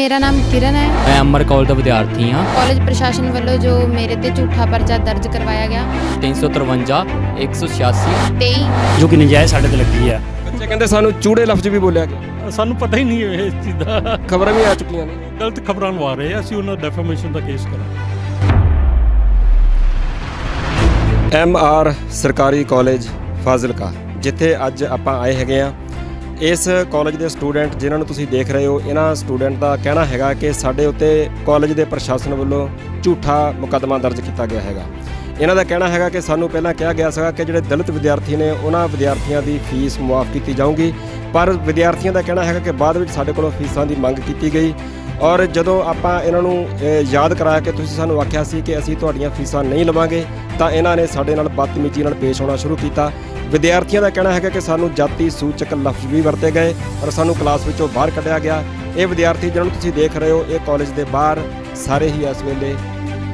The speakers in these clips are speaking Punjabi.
ਮੇਰਾ ਨਾਮ ਕਿਰਨ ਹੈ। ਮੈਂ ਅਮਰ ਕਾਲਜ ਦਾ ਵਿਦਿਆਰਥੀ ਹਾਂ। ਕਾਲਜ ਪ੍ਰਸ਼ਾਸਨ ਵੱਲੋਂ ਜੋ ਮੇਰੇ ਤੇ ਝੂਠਾ ਪਰਚਾ ਦਰਜ ਕਰਵਾਇਆ ਗਿਆ। 353 186 23 ਜੋ ਕਿ ਨਜਾਇਜ਼ ਸਾਡੇ ਤੇ ਲੱਗੀ ਆ ਬੱਚੇ ਕਹਿੰਦੇ ਸਾਨੂੰ ਚੂੜੇ ਲਫ਼ਜ਼ ਵੀ ਬੋਲਿਆ ਗਿਆ। ਸਾਨੂੰ ਪਤਾ ਹੀ ਨਹੀਂ ਇਹ ਚੀਜ਼। ਦਾ ਖਬਰਾਂ ਵੀ ਆ ਚੁੱਕੀਆਂ ਨੇ। ਗਲਤ ਖਬਰਾਂ ਲਵਾ ਰਹੇ ਆ ਅਸੀਂ ਉਹਨਾਂ ਡੈਫਾਮੇਸ਼ਨ ਦਾ ਕੇਸ ਕਰਾਂਗੇ। ਐਮ ਆਰ ਸਰਕਾਰੀ ਕਾਲਜ ਫਾਜ਼ਿਲਕਾ ਜਿੱਥੇ ਅੱਜ ਆਪਾਂ ਆਏ ਹੈਗੇ ਆ ਇਸ ਕਾਲਜ ਦੇ ਸਟੂਡੈਂਟ ਜਿਨ੍ਹਾਂ ਨੂੰ ਤੁਸੀਂ ਦੇਖ ਰਹੇ ਹੋ, ਇਹਨਾਂ ਸਟੂਡੈਂਟ ਦਾ ਕਹਿਣਾ ਹੈਗਾ ਕਿ ਸਾਡੇ ਉੱਤੇ ਕਾਲਜ ਦੇ ਪ੍ਰਸ਼ਾਸਨ ਵੱਲੋਂ ਝੂਠਾ ਮੁਕੱਦਮਾ ਦਰਜ ਕੀਤਾ ਗਿਆ ਹੈਗਾ। ਇਹਨਾਂ ਦਾ ਕਹਿਣਾ ਹੈਗਾ ਕਿ ਸਾਨੂੰ ਪਹਿਲਾਂ ਕਿਹਾ ਗਿਆ ਸੀਗਾ ਕਿ ਜਿਹੜੇ ਦਲਿਤ ਵਿਦਿਆਰਥੀ ਨੇ, ਉਹਨਾਂ ਵਿਦਿਆਰਥੀਆਂ ਦੀ ਫੀਸ ਮੁਆਫ ਕੀਤੀ ਜਾਊਗੀ। ਪਰ ਵਿਦਿਆਰਥੀਆਂ ਦਾ ਕਹਿਣਾ ਹੈਗਾ ਕਿ ਬਾਅਦ ਵਿੱਚ ਸਾਡੇ ਕੋਲੋਂ ਫੀਸਾਂ ਦੀ ਮੰਗ ਕੀਤੀ ਗਈ ਔਰ ਜਦੋਂ ਆਪਾਂ ਇਹਨਾਂ ਨੂੰ ਯਾਦ ਕਰਾਇਆ ਕਿ ਤੁਸੀਂ ਸਾਨੂੰ ਆਖਿਆ ਸੀ ਕਿ ਅਸੀਂ ਤੁਹਾਡੀਆਂ ਫੀਸਾਂ ਨਹੀਂ ਲਵਾਂਗੇ, ਤਾਂ ਇਹਨਾਂ ਨੇ ਸਾਡੇ ਨਾਲ ਬਦਤਮੀਜ਼ੀ ਨਾਲ ਪੇਸ਼ ਹੋਣਾ ਸ਼ੁਰੂ ਕੀਤਾ। ਵਿਦਿਆਰਥੀਆਂ ਦਾ ਕਹਿਣਾ ਹੈਗਾ ਕਿ ਸਾਨੂੰ ਜਾਤੀ ਸੂਚਕ ਲਫ਼ਜ਼ ਵੀ ਵਰਤੇ ਗਏ ਔਰ ਸਾਨੂੰ ਕਲਾਸ ਵਿੱਚੋਂ ਬਾਹਰ ਕੱਢਿਆ ਗਿਆ। ਇਹ ਵਿਦਿਆਰਥੀ ਜਿਹਨਾਂ ਨੂੰ ਤੁਸੀਂ ਦੇਖ ਰਹੇ ਹੋ, ਇਹ ਕਾਲਜ ਦੇ ਬਾਹਰ ਸਾਰੇ ਹੀ ਇਸ ਵੇਲੇ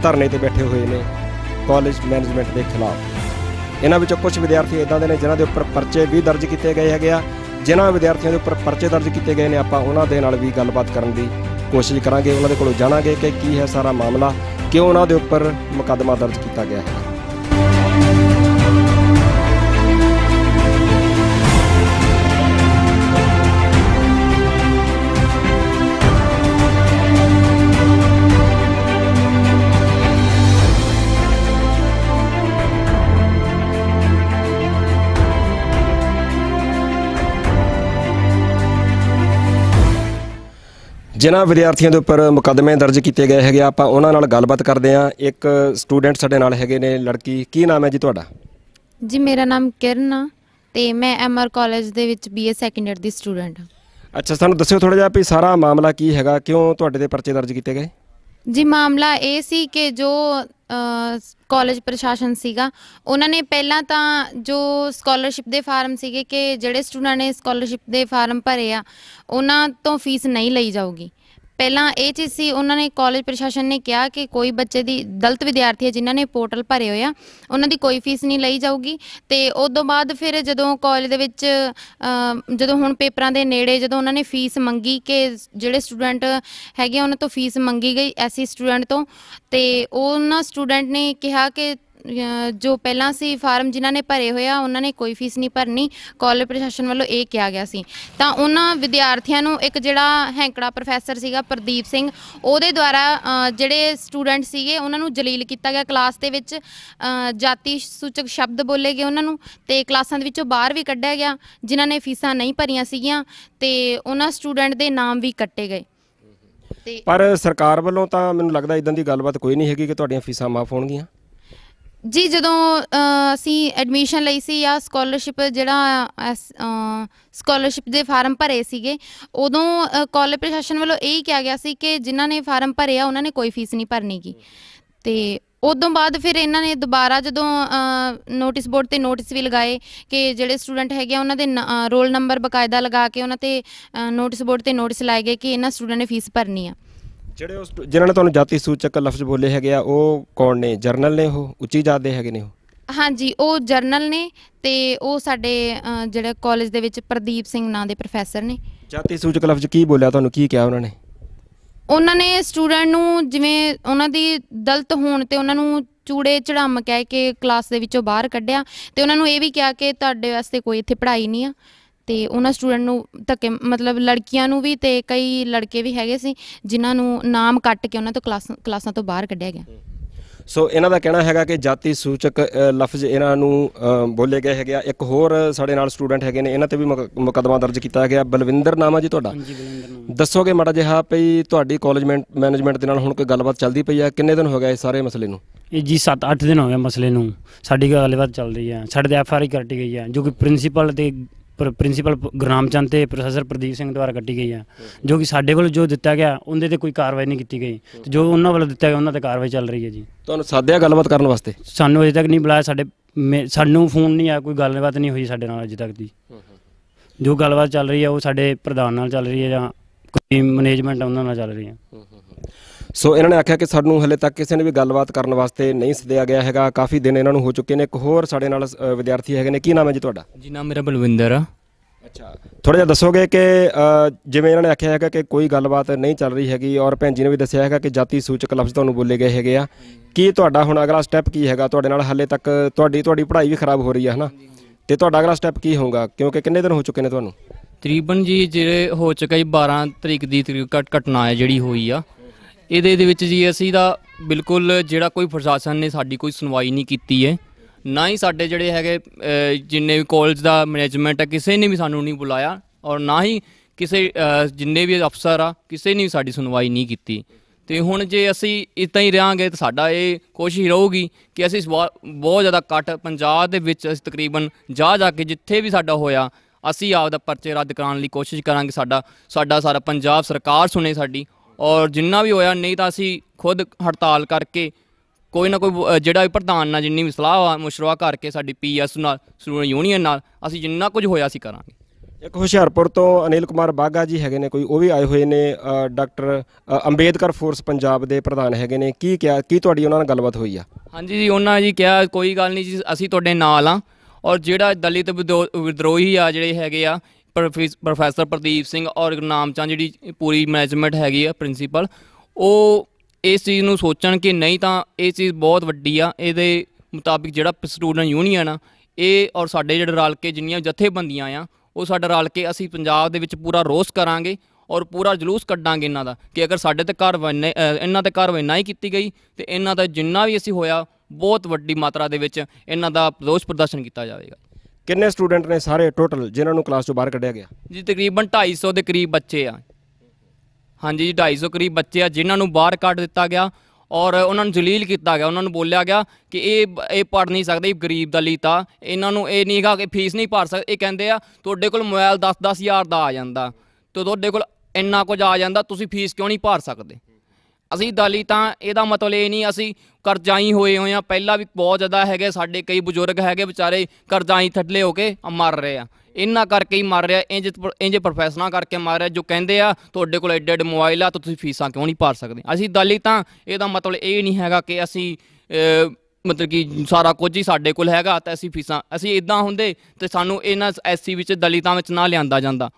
ਧਰਨੇ ਤੇ ਬੈਠੇ ਹੋਏ ਨੇ, ਕਾਲਜ ਮੈਨੇਜਮੈਂਟ ਦੇ ਖਿਲਾਫ। ਇਹਨਾਂ ਵਿੱਚੋਂ ਕੁਝ ਵਿਦਿਆਰਥੀ ਇਦਾਂ ਦੇ ਨੇ ਜਿਨ੍ਹਾਂ ਦੇ ਉੱਪਰ ਪਰਚੇ ਵੀ ਦਰਜ ਕੀਤੇ ਗਏ ਹੈਗੇ ਆ। ਜਿਨ੍ਹਾਂ ਵਿਦਿਆਰਥੀਆਂ ਦੇ ਉੱਪਰ ਪਰਚੇ ਦਰਜ ਕੀਤੇ ਗਏ ਨੇ, ਆਪਾਂ ਉਹਨਾਂ ਦੇ ਨਾਲ ਵੀ ਗੱਲਬਾਤ ਕਰਨ ਦੀ ਕੋਸ਼ਿਸ਼ ਕਰਾਂਗੇ, ਉਹਨਾਂ ਦੇ ਕੋਲੋਂ ਜਾਣਾਂਗੇ ਕਿ ਕੀ ਹੈ ਸਾਰਾ ਮਾਮਲਾ, ਕਿਉਂ ਉਹਨਾਂ ਦੇ ਉੱਪਰ ਮੁਕੱਦਮਾ ਦਰਜ ਕੀਤਾ ਗਿਆ ਹੈ। ਜਿਨ੍ਹਾਂ ਵਿਦਿਆਰਥੀਆਂ ਦੇ ਉੱਪਰ ਮੁਕੱਦਮੇ ਦਰਜ ਕੀਤੇ ਗਏ ਹੈਗੇ ਆਪਾਂ ਉਹਨਾਂ ਨਾਲ ਗੱਲਬਾਤ ਕਰਦੇ ਹਾਂ। ਇੱਕ ਸਟੂਡੈਂਟ ਸਾਡੇ ਨਾਲ ਹੈਗੇ ਨੇ ਲੜਕੀ। ਕੀ ਨਾਮ ਹੈ ਜੀ ਤੁਹਾਡਾ? ਜੀ ਮੇਰਾ ਨਾਮ ਕਿਰਨ ਆ ਤੇ ਮੈਂ ਐਮਆਰ ਕਾਲਜ ਦੇ ਵਿੱਚ ਬੀਏ ਸੈਕੰਡ ਇਅਰ ਦੀ ਸਟੂਡੈਂਟ ਹਾਂ। ਅੱਛਾ ਸਾਨੂੰ ਦੱਸਿਓ ਥੋੜਾ ਜਿਹਾ ਵੀ ਸਾਰਾ ਮਾਮਲਾ ਕੀ ਹੈਗਾ ਕਿਉਂ ਤੁਹਾਡੇ ਤੇ ਪਰਚੇ ਦਰਜ ਕੀਤੇ ਗਏ? ਜੀ, ਮਾਮਲਾ ਇਹ ਸੀ ਕਿ ਜੋ ਕਾਲਜ ਪ੍ਰਸ਼ਾਸਨ ਸੀਗਾ, ਉਹਨਾਂ ਨੇ ਪਹਿਲਾਂ ਤਾਂ ਜੋ ਸਕਾਲਰਸ਼ਿਪ ਦੇ ਫਾਰਮ ਸੀਗੇ ਕਿ ਜਿਹੜੇ ਸਟੂਡੈਂਟ ਨੇ ਸਕਾਲਰਸ਼ਿਪ ਦੇ ਫਾਰਮ ਭਰੇ ਆ, ਉਹਨਾਂ ਤੋਂ ਫੀਸ ਨਹੀਂ ਲਈ ਜਾਊਗੀ। ਪਹਿਲਾਂ ਇਹ ਚੀਜ਼ ਸੀ ਉਹਨਾਂ ਨੇ ਕਾਲਜ ਪ੍ਰਸ਼ਾਸਨ ਨੇ ਕਿਹਾ ਕਿ ਕੋਈ ਬੱਚੇ ਦੀ ਦਲਤ ਵਿਦਿਆਰਥੀ ਹੈ ਜਿਨ੍ਹਾਂ ਨੇ ਪੋਰਟਲ ਭਰੇ ਹੋਏ ਆ ਉਹਨਾਂ ਦੀ ਕੋਈ ਫੀਸ ਨਹੀਂ ਲਈ ਜਾਊਗੀ। ਤੇ ਉਸ ਤੋਂ ਬਾਅਦ ਫਿਰ ਜਦੋਂ ਕਾਲਜ ਦੇ ਵਿੱਚ ਜਦੋਂ ਹੁਣ ਪੇਪਰਾਂ ਦੇ ਨੇੜੇ ਜਦੋਂ ਉਹਨਾਂ ਨੇ ਫੀਸ ਮੰਗੀ ਕਿ ਜਿਹੜੇ ਸਟੂਡੈਂਟ ਹੈਗੇ ਆ, ਉਹਨਾਂ ਤੋਂ ਫੀਸ ਮੰਗੀ ਗਈ ਐਸੀ ਸਟੂਡੈਂਟ ਤੋਂ ਤੇ ਉਹਨਾਂ ਸਟੂਡੈਂਟ ਨੇ ਕਿਹਾ ਕਿ ਜੋ ਪਹਿਲਾਂ ਸੀ ਫਾਰਮ ਜਿਨ੍ਹਾਂ ਨੇ ਭਰੇ ਹੋਏ ਆ ਉਹਨਾਂ ਨੇ ਕੋਈ ਫੀਸ ਨਹੀਂ ਭਰਨੀ। ਕਾਲਜ ਪ੍ਰਸ਼ਾਸਨ ਵੱਲੋਂ ਇਹ ਕਿਹਾ ਗਿਆ ਸੀ। ਤਾਂ ਉਹਨਾਂ ਵਿਦਿਆਰਥੀਆਂ ਨੂੰ ਇੱਕ ਜਿਹੜਾ ਹੈਂਕੜਾ ਪ੍ਰੋਫੈਸਰ ਸੀਗਾ ਪ੍ਰਦੀਪ ਸਿੰਘ ਉਹਦੇ ਦੁਆਰਾ ਜਿਹੜੇ ਸਟੂਡੈਂਟ ਸੀਗੇ ਉਹਨਾਂ ਨੂੰ ਜਲੀਲ ਕੀਤਾ ਗਿਆ। ਕਲਾਸ ਦੇ ਵਿੱਚ ਜਾਤੀ ਸੂਚਕ ਸ਼ਬਦ ਬੋਲੇ ਗਏ ਉਹਨਾਂ ਨੂੰ ਤੇ ਕਲਾਸਾਂ ਦੇ ਵਿੱਚੋਂ ਬਾਹਰ ਵੀ ਕੱਢਿਆ ਗਿਆ ਜਿਨ੍ਹਾਂ ਨੇ ਫੀਸਾਂ ਨਹੀਂ ਭਰੀਆਂ ਸੀਗੀਆਂ ਤੇ ਉਹਨਾਂ ਸਟੂਡੈਂਟ ਦੇ ਨਾਮ ਵੀ ਕੱਟੇ ਗਏ। ਪਰ ਸਰਕਾਰ ਵੱਲੋਂ ਤਾਂ ਮੈਨੂੰ ਲੱਗਦਾ ਇਦਾਂ ਦੀ ਗੱਲਬਾਤ ਕੋਈ ਨਹੀਂ ਹੈਗੀ ਕਿ ਤੁਹਾਡੀਆਂ ਫੀਸਾਂ ਮਾਫ ਹੋਣਗੀਆਂ। ਜੀ, ਜਦੋਂ ਅਸੀਂ ਐਡਮਿਸ਼ਨ ਲਈ ਸੀ ਜਾਂ ਸਕਾਲਰਸ਼ਿਪ ਜਿਹੜਾ ਸਕਾਲਰਸ਼ਿਪ ਦੇ ਫਾਰਮ ਭਰੇ ਸੀਗੇ, ਉਦੋਂ ਕਾਲਜ ਪ੍ਰਸ਼ਾਸਨ ਵੱਲੋਂ ਇਹ ਹੀ ਕਿਹਾ ਗਿਆ ਸੀ ਕਿ ਜਿਨ੍ਹਾਂ ਨੇ ਫਾਰਮ ਭਰੇ ਆ, ਉਹਨਾਂ ਨੇ ਕੋਈ ਫੀਸ ਨਹੀਂ ਭਰਨੀਗੀ ਤੇ ਉਦੋਂ ਬਾਅਦ ਫਿਰ ਇਹਨਾਂ ਨੇ ਦੁਬਾਰਾ ਜਦੋਂ ਨੋਟਿਸ ਬੋਰਡ ਤੇ ਨੋਟਿਸ ਵੀ ਲਗਾਏ ਕਿ ਜਿਹੜੇ ਸਟੂਡੈਂਟ ਹੈਗੇ ਆ, ਉਹਨਾਂ ਦੇ ਰੋਲ ਨੰਬਰ ਬਕਾਇਦਾ ਲਗਾ ਕੇ ਉਹਨਾਂ ਤੇ ਨੋਟਿਸ ਬੋਰਡ ਤੇ ਨੋਟਿਸ ਲਾਏ ਗਏ ਕਿ ਇਹਨਾਂ ਸਟੂਡੈਂਟ ਨੇ ਫੀਸ ਭਰਨੀ ਆ। ਜਿਹੜੇ ਉਹ ਸਟੂ- ਜਿਨ੍ਹਾਂ ਨੇ ਤੁਹਾਨੂੰ ਜਾਤੀ ਸੂਚਕ ਲਫ਼ਜ਼ ਬੋਲੇ ਹੈਗੇ ਆ ਉਹ ਕੌਣ ਨੇ? ਜਰਨਲ ਨੇ ਉਹ? ਉੱਚੀ ਜਾਤ ਦੇ ਹੈਗੇ ਨੇ ਉਹ? ਹਾਂਜੀ ਉਹ ਜਰਨਲ ਨੇ ਤੇ ਉਹ ਸਾਡੇ ਅ, ਜਿਹੜੇ ਕਾਲਜ ਦੇ ਵਿੱਚ ਪ੍ਰਦੀਪ ਸਿੰਘ ਨਾਂ ਦੇ ਪ੍ਰੋਫੈਸਰ ਨੇ। ਜਾਤੀ ਸੂਚਕ ਲਫ਼ਜ਼ ਕੀ ਬੋਲਿਆ? ਤੁਹਾਨੂੰ ਕੀ ਕਿਹਾ ਉਹਨਾਂ ਨੇ? ਉਹਨਾਂ ਨੇ ਸਟੂਡੈਂਟ ਨੂੰ ਜਿਵੇਂ ਉਹਨਾਂ ਦੀ ਦਲਤ ਹੋਣ ਤੇ ਉਹਨਾਂ ਨੂੰ ਚੂੜੇ ਚੜਾਮ ਕਹਿ ਕੇ ਕਲਾਸ ਦੇ ਵਿੱਚੋਂ ਬਾਹਰ ਕੱਢਿਆ ਤੇ ਉਹਨਾਂ ਨੂੰ ਇਹ ਵੀ ਕਿਹਾ ਕਿ ਤੁਹਾਡੇ ਵਾਸਤੇ ਕੋਈ ਇੱਥੇ ਪੜ੍ਹਾਈ ਨਹੀਂ ਆ। ਤੇ ਉਹਨਾਂ ਸਟੂਡੈਂਟ ਨੂੰ ਧੱਕੇ ਮਤਲਬ ਲੜਕੀਆਂ ਨੂੰ ਵੀ ਤੇ ਕਈ ਲੜਕੇ ਵੀ ਹੈਗੇ ਸੀ ਜਿਨ੍ਹਾਂ ਨੂੰ ਨਾਮ ਕੱਟ ਕੇ ਉਹਨਾਂ ਤੋਂ ਕਲਾਸ ਕਲਾਸਾਂ ਤੋਂ ਬਾਹਰ ਕੱਢਿਆ ਗਿਆ। ਸੋ ਇਹਨਾਂ ਦਾ ਕਹਿਣਾ ਹੈਗਾ ਕਿ ਜਾਤੀ ਸੂਚਕ ਅ, ਲਫ਼ਜ਼ ਇਹਨਾਂ ਨੂੰ ਅ, ਬੋਲੇ ਗਏ ਹੈਗੇ ਆ। ਇੱਕ ਹੋਰ ਸਾਡੇ ਨਾਲ ਸਟੂਡੈਂਟ ਹੈਗੇ ਨੇ ਇਹਨਾਂ ਤੇ ਵੀ ਮੁਕ- ਮੁਕੱਦਮਾ ਦਰਜ ਕੀਤਾ ਗਿਆ। ਬਲਵਿੰਦਰ ਨਾਮ ਆ ਜੀ ਤੁਹਾਡਾ? ਹਾਂਜੀ ਬਲਿੰਦਰ ਦੱਸੋਗੇ ਮਾੜਾ ਜਿਹਾ ਭਈ ਤੁਹਾਡੀ ਕਾਲਜ ਮੈਨੇਜਮੈਂਟ ਦੇ ਨਾਲ ਹੁਣ ਕੋਈ ਗੱਲਬਾਤ ਚੱਲਦੀ ਪਈ ਆ? ਕਿੰਨੇ ਦਿਨ ਹੋ ਗਏ ਇਸ ਸਾਰੇ ਮਸਲੇ ਨੂੰ? ਇਹ ਜੀ 7-8 ਦਿਨ ਹੋ ਗਏ ਮਸਲੇ ਨੂੰ। ਸਾਡੀ ਗੱਲਬਾਤ ਚੱਲ ਰਹੀ ਹੈ ਸਾਡੇ ਤੇ ਐਫ ਆਰ ਆਈ ਕੱਟੀ ਗਈ ਹੈ ਜੋ ਕਿ ਪ੍ਰਿੰਸੀਪਲ ਤੇ ਪ੍ਰਿੰਸੀਪਲ ਗੁਰਨਾਮ ਚੰਦ ਤੇ ਪ੍ਰੋਫੈਸਰ ਪ੍ਰਦੀਪ ਸਿੰਘ ਦੁਆਰਾ ਕੱਟੀ ਗਈ ਹੈ ਜੋ ਕਿ ਸਾਡੇ ਵੱਲੋਂ ਜੋ ਦਿੱਤਾ ਗਿਆ ਉਹਦੇ ਤੇ ਕੋਈ ਕਾਰਵਾਈ ਨਹੀਂ ਕੀਤੀ ਗਈ। ਤੇ ਜੋ ਉਹਨਾਂ ਵੱਲੋਂ ਦਿੱਤਾ ਗਿਆ ਉਹਨਾਂ ਤੇ ਕਾਰਵਾਈ ਚੱਲ ਰਹੀ ਹੈ ਜੀ। ਤੁਹਾਨੂੰ ਸਾਧਿਆ ਗੱਲਬਾਤ ਕਰਨ ਵਾਸਤੇ? ਸਾਨੂੰ ਅਜੇ ਤੱਕ ਨਹੀਂ ਬੁਲਾਇਆ ਸਾਡੇ ਸਾਨੂੰ ਫੋਨ ਨਹੀਂ ਆਇਆ ਕੋਈ ਗੱਲਬਾਤ ਨਹੀਂ ਹੋਈ ਸਾਡੇ ਨਾਲ ਅਜੇ ਤੱਕ ਦੀ। ਜੋ ਗੱਲਬਾਤ ਚੱਲ ਰਹੀ ਹੈ ਉਹ ਸਾਡੇ ਪ੍ਰਧਾਨ ਨਾਲ ਚੱਲ ਰਹੀ ਹੈ ਜਾਂ ਕੋਈ ਮੈਨੇਜਮੈਂਟ ਉਹਨਾਂ ਨਾਲ ਚੱਲ ਰਹੀ ਹੈ। ਸੋ ਇਹਨਾਂ ਨੇ ਆਖਿਆ ਕਿ ਸਾਨੂੰ ਹਲੇ ਤੱਕ ਕਿਸੇ ਨੇ ਵੀ ਗੱਲਬਾਤ ਕਰਨ ਵਾਸਤੇ ਨਹੀਂ ਸੱਦਿਆ ਗਿਆ ਹੈਗਾ। ਕਾਫੀ ਦਿਨ ਇਹਨਾਂ ਨੂੰ ਹੋ ਚੁੱਕੇ ਨੇ। ਇੱਕ ਹੋਰ ਸਾਡੇ ਨਾਲ ਅ, ਵਿਦਿਆਰਥੀ ਹੈਗੇ ਨੇ। ਕੀ ਨਾਮ ਹੈ ਜੀ ਤੁਹਾਡਾ? ਜੀ ਨਾਮ ਮੇਰਾ ਬਲਵਿੰਦਰ ਆ। ਅੱਛਾ। ਥੋੜਾ ਜਿਹਾ ਦੱਸੋਗੇ ਕਿ ਅ, ਜਿਵੇਂ ਇਹਨਾਂ ਨੇ ਆਖਿਆ ਹੈਗਾ ਕਿ ਕੋਈ ਗੱਲਬਾਤ ਨਹੀਂ ਚੱਲ ਰਹੀ ਹੈਗੀ ਔਰ ਭੈਣ ਜੀ ਨੇ ਵੀ ਦੱਸਿਆ ਹੈਗਾ ਕਿ ਜਾਤੀ ਸੂਚਕ ਲਫ਼ਜ਼ ਤੁਹਾਨੂੰ ਬੋਲੇ ਗਏ ਹੈਗੇ ਆ। ਕੀ ਤੁਹਾਡਾ ਹੁਣ ਅਗਲਾ ਸਟੈਪ ਕੀ ਹੈਗਾ? ਤੁਹਾਡੇ ਨਾਲ ਹਾਲੇ ਤੱਕ ਤੁਹਾਡੀ ਤੁਹਾਡੀ ਪੜ੍ਹਾਈ ਵੀ ਖਰਾਬ ਹੋ ਰਹੀ ਹੈ ਹਨਾ? ਤੇ ਤੁਹਾਡਾ ਅਗਲਾ ਸਟੈਪ ਕੀ ਹੋਊਗਾ? ਕਿਉਂਕਿ ਕਿੰਨੇ ਦਿਨ ਹੋ ਚੁੱਕੇ ਨੇ ਤੁਹਾਨੂੰ? ਤਕਰੀਬਨ ਜੀ ਜਿਹੜੇ ਹੋ ਚੁੱਕਾ ਜੀ 12 ਤਰੀਕ ਦੀ ਤਰੀਕ ਘਟ- ਘਟਨਾ ਹੈ ਜਿਹੜੀ ਹੋਈ ਆ। ਇਹਦੇ ਦੇ ਵਿੱਚ ਜੀ ਅਸੀਂ ਦਾ ਬਿਲਕੁਲ ਜਿਹੜਾ ਕੋਈ ਪ੍ਰਸ਼ਾਸਨ ਨੇ ਸਾਡੀ ਕੋਈ ਸੁਣਵਾਈ ਨਹੀਂ ਕੀਤੀ ਹੈ, ਨਾ ਹੀ ਸਾਡੇ ਜਿਹੜੇ ਹੈਗੇ ਜਿੰਨੇ ਵੀ ਕਾਲਜ ਦਾ ਮੈਨੇਜਮੈਂਟ ਹੈ ਕਿਸੇ ਨੇ ਵੀ ਸਾਨੂੰ ਨਹੀਂ ਬੁਲਾਇਆ ਔਰ ਨਾ ਹੀ ਕਿਸੇ ਜਿੰਨੇ ਵੀ ਅਫਸਰ ਆ, ਕਿਸੇ ਨੇ ਵੀ ਸਾਡੀ ਸੁਣਵਾਈ ਨਹੀਂ ਕੀਤੀ। ਤੇ ਹੁਣ ਜੇ ਅਸੀਂ ਇਦਾਂ ਹੀ ਰਹਾਂਗੇ ਤਾਂ ਸਾਡਾ ਇਹ ਕੋਸ਼ਿਸ਼ ਰਹੂਗੀ ਕਿ ਅਸੀਂ ਸਵਾ- ਬਹੁਤ ਜ਼ਿਆਦਾ ਕੱਟ ਪੰਜਾਬ ਦੇ ਵਿੱਚ ਅਸੀਂ ਤਕਰੀਬਨ ਜਾ ਜਾ ਕੇ ਜਿੱਥੇ ਵੀ ਸਾਡਾ ਹੋਇਆ, ਅਸੀਂ ਆਪਦਾ ਪਰਚੇ ਰੱਦ ਕਰਾਉਣ ਲਈ ਕੋਸ਼ਿਸ਼ ਕਰਾਂਗੇ ਸਾਡਾ ਸਾਡਾ ਸਾਰਾ ਪੰਜਾਬ ਸਰਕਾਰ ਸੁਣੇ ਸਾਡੀ ਔਰ ਜਿੰਨਾ ਵੀ ਹੋਇਆ ਨਹੀਂ ਤਾਂ ਅਸੀਂ ਖੁਦ ਹੜਤਾਲ ਕਰਕੇ ਕੋਈ ਨਾ ਕੋਈ ਅਹ, ਜਿਹੜਾ ਵੀ ਪ੍ਰਧਾਨ ਨਾਲ ਜਿੰਨੀ ਵੀ ਸਲਾਹ ਆ ਮੁਸ਼ਰਵਾ ਕਰਕੇ ਸਾਡੀ ਪੀਐਸ ਨਾਲ ਸਟੂਡੈਂਟ ਯੂਨੀਅਨ ਨਾਲ ਅਸੀਂ ਜਿੰਨਾ ਕੁਝ ਹੋਇਆ ਅਸੀਂ ਕਰਾਂਗੇ। ਇੱਕ ਹੁਸ਼ਿਆਰਪੁਰ ਤੋਂ ਅਨਿਲ ਕੁਮਾਰ ਬਾਗਾ ਜੀ ਹੈਗੇ ਨੇ ਕੋਈ ਉਹ ਵੀ ਆਏ ਹੋਏ ਨੇ ਅ, ਡਾਕਟਰ ਅ, ਅੰਬੇਦਕਰ ਫੋਰਸ ਪੰਜਾਬ ਦੇ ਪ੍ਰਧਾਨ ਹੈਗੇ ਨੇ। ਕੀ ਕਿਹਾ ਕੀ ਤੁਹਾਡੀ ਉਹਨਾਂ ਨਾਲ ਗੱਲਬਾਤ ਹੋਈ ਆ? ਹਾਂਜੀ ਜੀ ਉਹਨਾਂ ਜੀ ਕਿਹਾ ਕੋਈ ਗੱਲ ਨਹੀਂ ਜੀ ਅਸੀਂ ਤੁਹਾਡੇ ਨਾਲ ਆ। ਔਰ ਜਿਹੜਾ ਦਲਿਤ ਵਿਦੋ- ਵਿਦਰੋਹੀ ਆ ਜਿਹੜੇ ਹੈਗੇ ਆ ਪ੍ਰੋਫੈਸਰ ਪ੍ਰਦੀਪ ਸਿੰਘ ਔਰ ਗੁਰਨਾਮ ਚੰਦ ਜਿਹੜੀ ਪੂਰੀ ਮੈਨੇਜਮੈਂਟ ਹੈਗੀ ਆ ਪ੍ਰਿੰਸੀਪਲ ਉਹ ਇਸ ਚੀਜ਼ ਨੂੰ ਸੋਚਣ ਕਿ ਨਹੀਂ ਤਾਂ ਇਹ ਚੀਜ਼ ਬਹੁਤ ਵੱਡੀ ਆ, ਇਹਦੇ ਮੁਤਾਬਿਕ ਜਿਹੜਾ ਸਟੂਡੈਂਟ ਯੂਨੀਅਨ ਆ, ਇਹ ਔਰ ਸਾਡੇ ਜਿਹੜੇ ਰਲ ਕੇ ਜਿੰਨੀਆਂ ਜਥੇਬੰਦੀਆਂ ਆ, ਉਹ ਸਾਡਾ ਰਲ ਕੇ ਅਸੀਂ ਪੰਜਾਬ ਦੇ ਵਿੱਚ ਪੂਰਾ ਰੋਸ ਕਰਾਂਗੇ ਔਰ ਪੂਰਾ ਜਲੂਸ ਕੱਢਾਂਗੇ ਇਹਨਾਂ ਦਾ ਕਿ ਅਗਰ ਸਾਡੇ ਤੇ ਕਾਰਵਾਈ ਨਹੀਂ- ਇਹਨਾਂ ਤੇ ਕਾਰਵਾਈ ਨਹੀਂ ਕੀਤੀ ਗਈ, ਤੇ ਇਹਨਾਂ ਦਾ ਜਿੰਨਾ ਵੀ ਅਸੀਂ ਹੋਇਆ, ਬਹੁਤ ਵੱਡੀ ਮਾਤਰਾ ਦੇ ਵਿੱਚ ਇਹਨਾਂ ਦਾ ਰੋਸ ਪ੍ਰਦਰਸ਼ਨ ਕੀਤਾ ਜਾਵੇਗਾ। ਕਿੰਨੇ ਸਟੂਡੈਂਟ ਨੇ ਸਾਰੇ ਟੋਟਲ ਜਿਨ੍ਹਾਂ ਨੂੰ ਕਲਾਸ ਚੋਂ ਬਾਹਰ ਕੱਢਿਆ ਗਿਆ? ਜੀ, ਤਕਰੀਬਨ 250 ਦੇ ਕਰੀਬ ਬੱਚੇ ਆ। ਹਾਂਜੀ ਜੀ 250 ਕਰੀਬ ਬੱਚੇ ਆ, ਜਿਨ੍ਹਾਂ ਨੂੰ ਬਾਹਰ ਕੱਢ ਦਿੱਤਾ ਗਿਆ ਔਰ ਉਹਨਾਂ ਨੂੰ ਜਲੀਲ ਕੀਤਾ ਗਿਆ। ਉਹਨਾਂ ਨੂੰ ਬੋਲਿਆ ਗਿਆ ਕਿ ਇਹ ਇਹ ਪੜ ਨਹੀਂ ਸਕਦੇ ਗਰੀਬ ਦਲਿਤ ਆ। ਇਹਨਾਂ ਨੂੰ ਇਹ ਨਹੀਂ ਹੈਗਾ ਕਿ ਫੀਸ ਨਹੀਂ ਭਰ ਸਕਦੇ। ਇਹ ਕਹਿੰਦੇ ਆ, ਤੁਹਾਡੇ ਕੋਲ ਮੋਬਾਈਲ 10 ਹਜ਼ਾਰ ਦਾ ਆ ਜਾਂਦਾ। ਤੇ, ਤੁਹਾਡੇ ਕੋਲ ਇੰਨਾ ਕੁਝ ਆ ਜਾਂਦਾ, ਤੁਸੀਂ ਫੀਸ ਕਿਉਂ ਨਹੀਂ ਭਰ ਸਕਦੇ? ਅਸੀਂ ਦਲਿਤ ਤਾਂ ਇਹਦਾ ਮਤਲਬ ਇਹ ਨਹੀਂ ਅਸੀਂ ਕਰਜ਼ਾਈ ਹੋਏ ਹੋਏ ਆ ਪਹਿਲਾਂ ਵੀ ਬਹੁਤ ਜ਼ਿਆਦਾ ਹੈਗੇ ਸਾਡੇ ਕਈ ਬਜ਼ੁਰਗ ਹੈਗੇ ਵਿਚਾਰੇ ਕਰਜ਼ਾਈ ਥੱਲੇ ਹੋ ਕੇ ਮਰ ਰਹੇ ਆ ਇਹਨਾਂ ਕਰਕੇ ਹੀ ਮਰ ਰਿਹਾ ਇੰਜ ਇੰਜ ਪ੍ਰੋਫੈਸਰਾਂ ਕਰਕੇ ਮਰ ਰਿਹਾ ਜੋ ਕਹਿੰਦੇ ਆ ਤੁਹਾਡੇ ਕੋਲ ਐਡੇ ਐਡੇ ਮੋਬਾਈਲ ਆ ਤਾਂ ਤੁਸੀਂ ਫੀਸਾਂ ਕਿਉਂ ਨਹੀਂ ਭਰ ਸਕਦੇ ਅਸੀਂ ਦਲਿਤਾਂ ਇਹਦਾ ਮਤਲਬ ਇਹ ਨਹੀਂ ਹੈਗਾ ਕਿ ਅਸੀਂ ਮਤਲਬ ਕਿ ਸਾਰਾ ਕੁਝ ਹੀ ਸਾਡੇ ਕੋਲ ਹੈਗਾ ਤਾਂ ਅਸੀਂ ਫੀਸਾਂ ਅਸੀਂ ਇਦਾਂ ਹੁੰਦੇ ਤੇ ਸਾਨੂੰ ਇਹਨਾਂ ਐਸਸੀ ਵਿੱਚ ਦਲਿਤਾਂ ਵਿੱਚ ਨਾ ਲਿਆਂਦਾ ਜਾਂਦਾ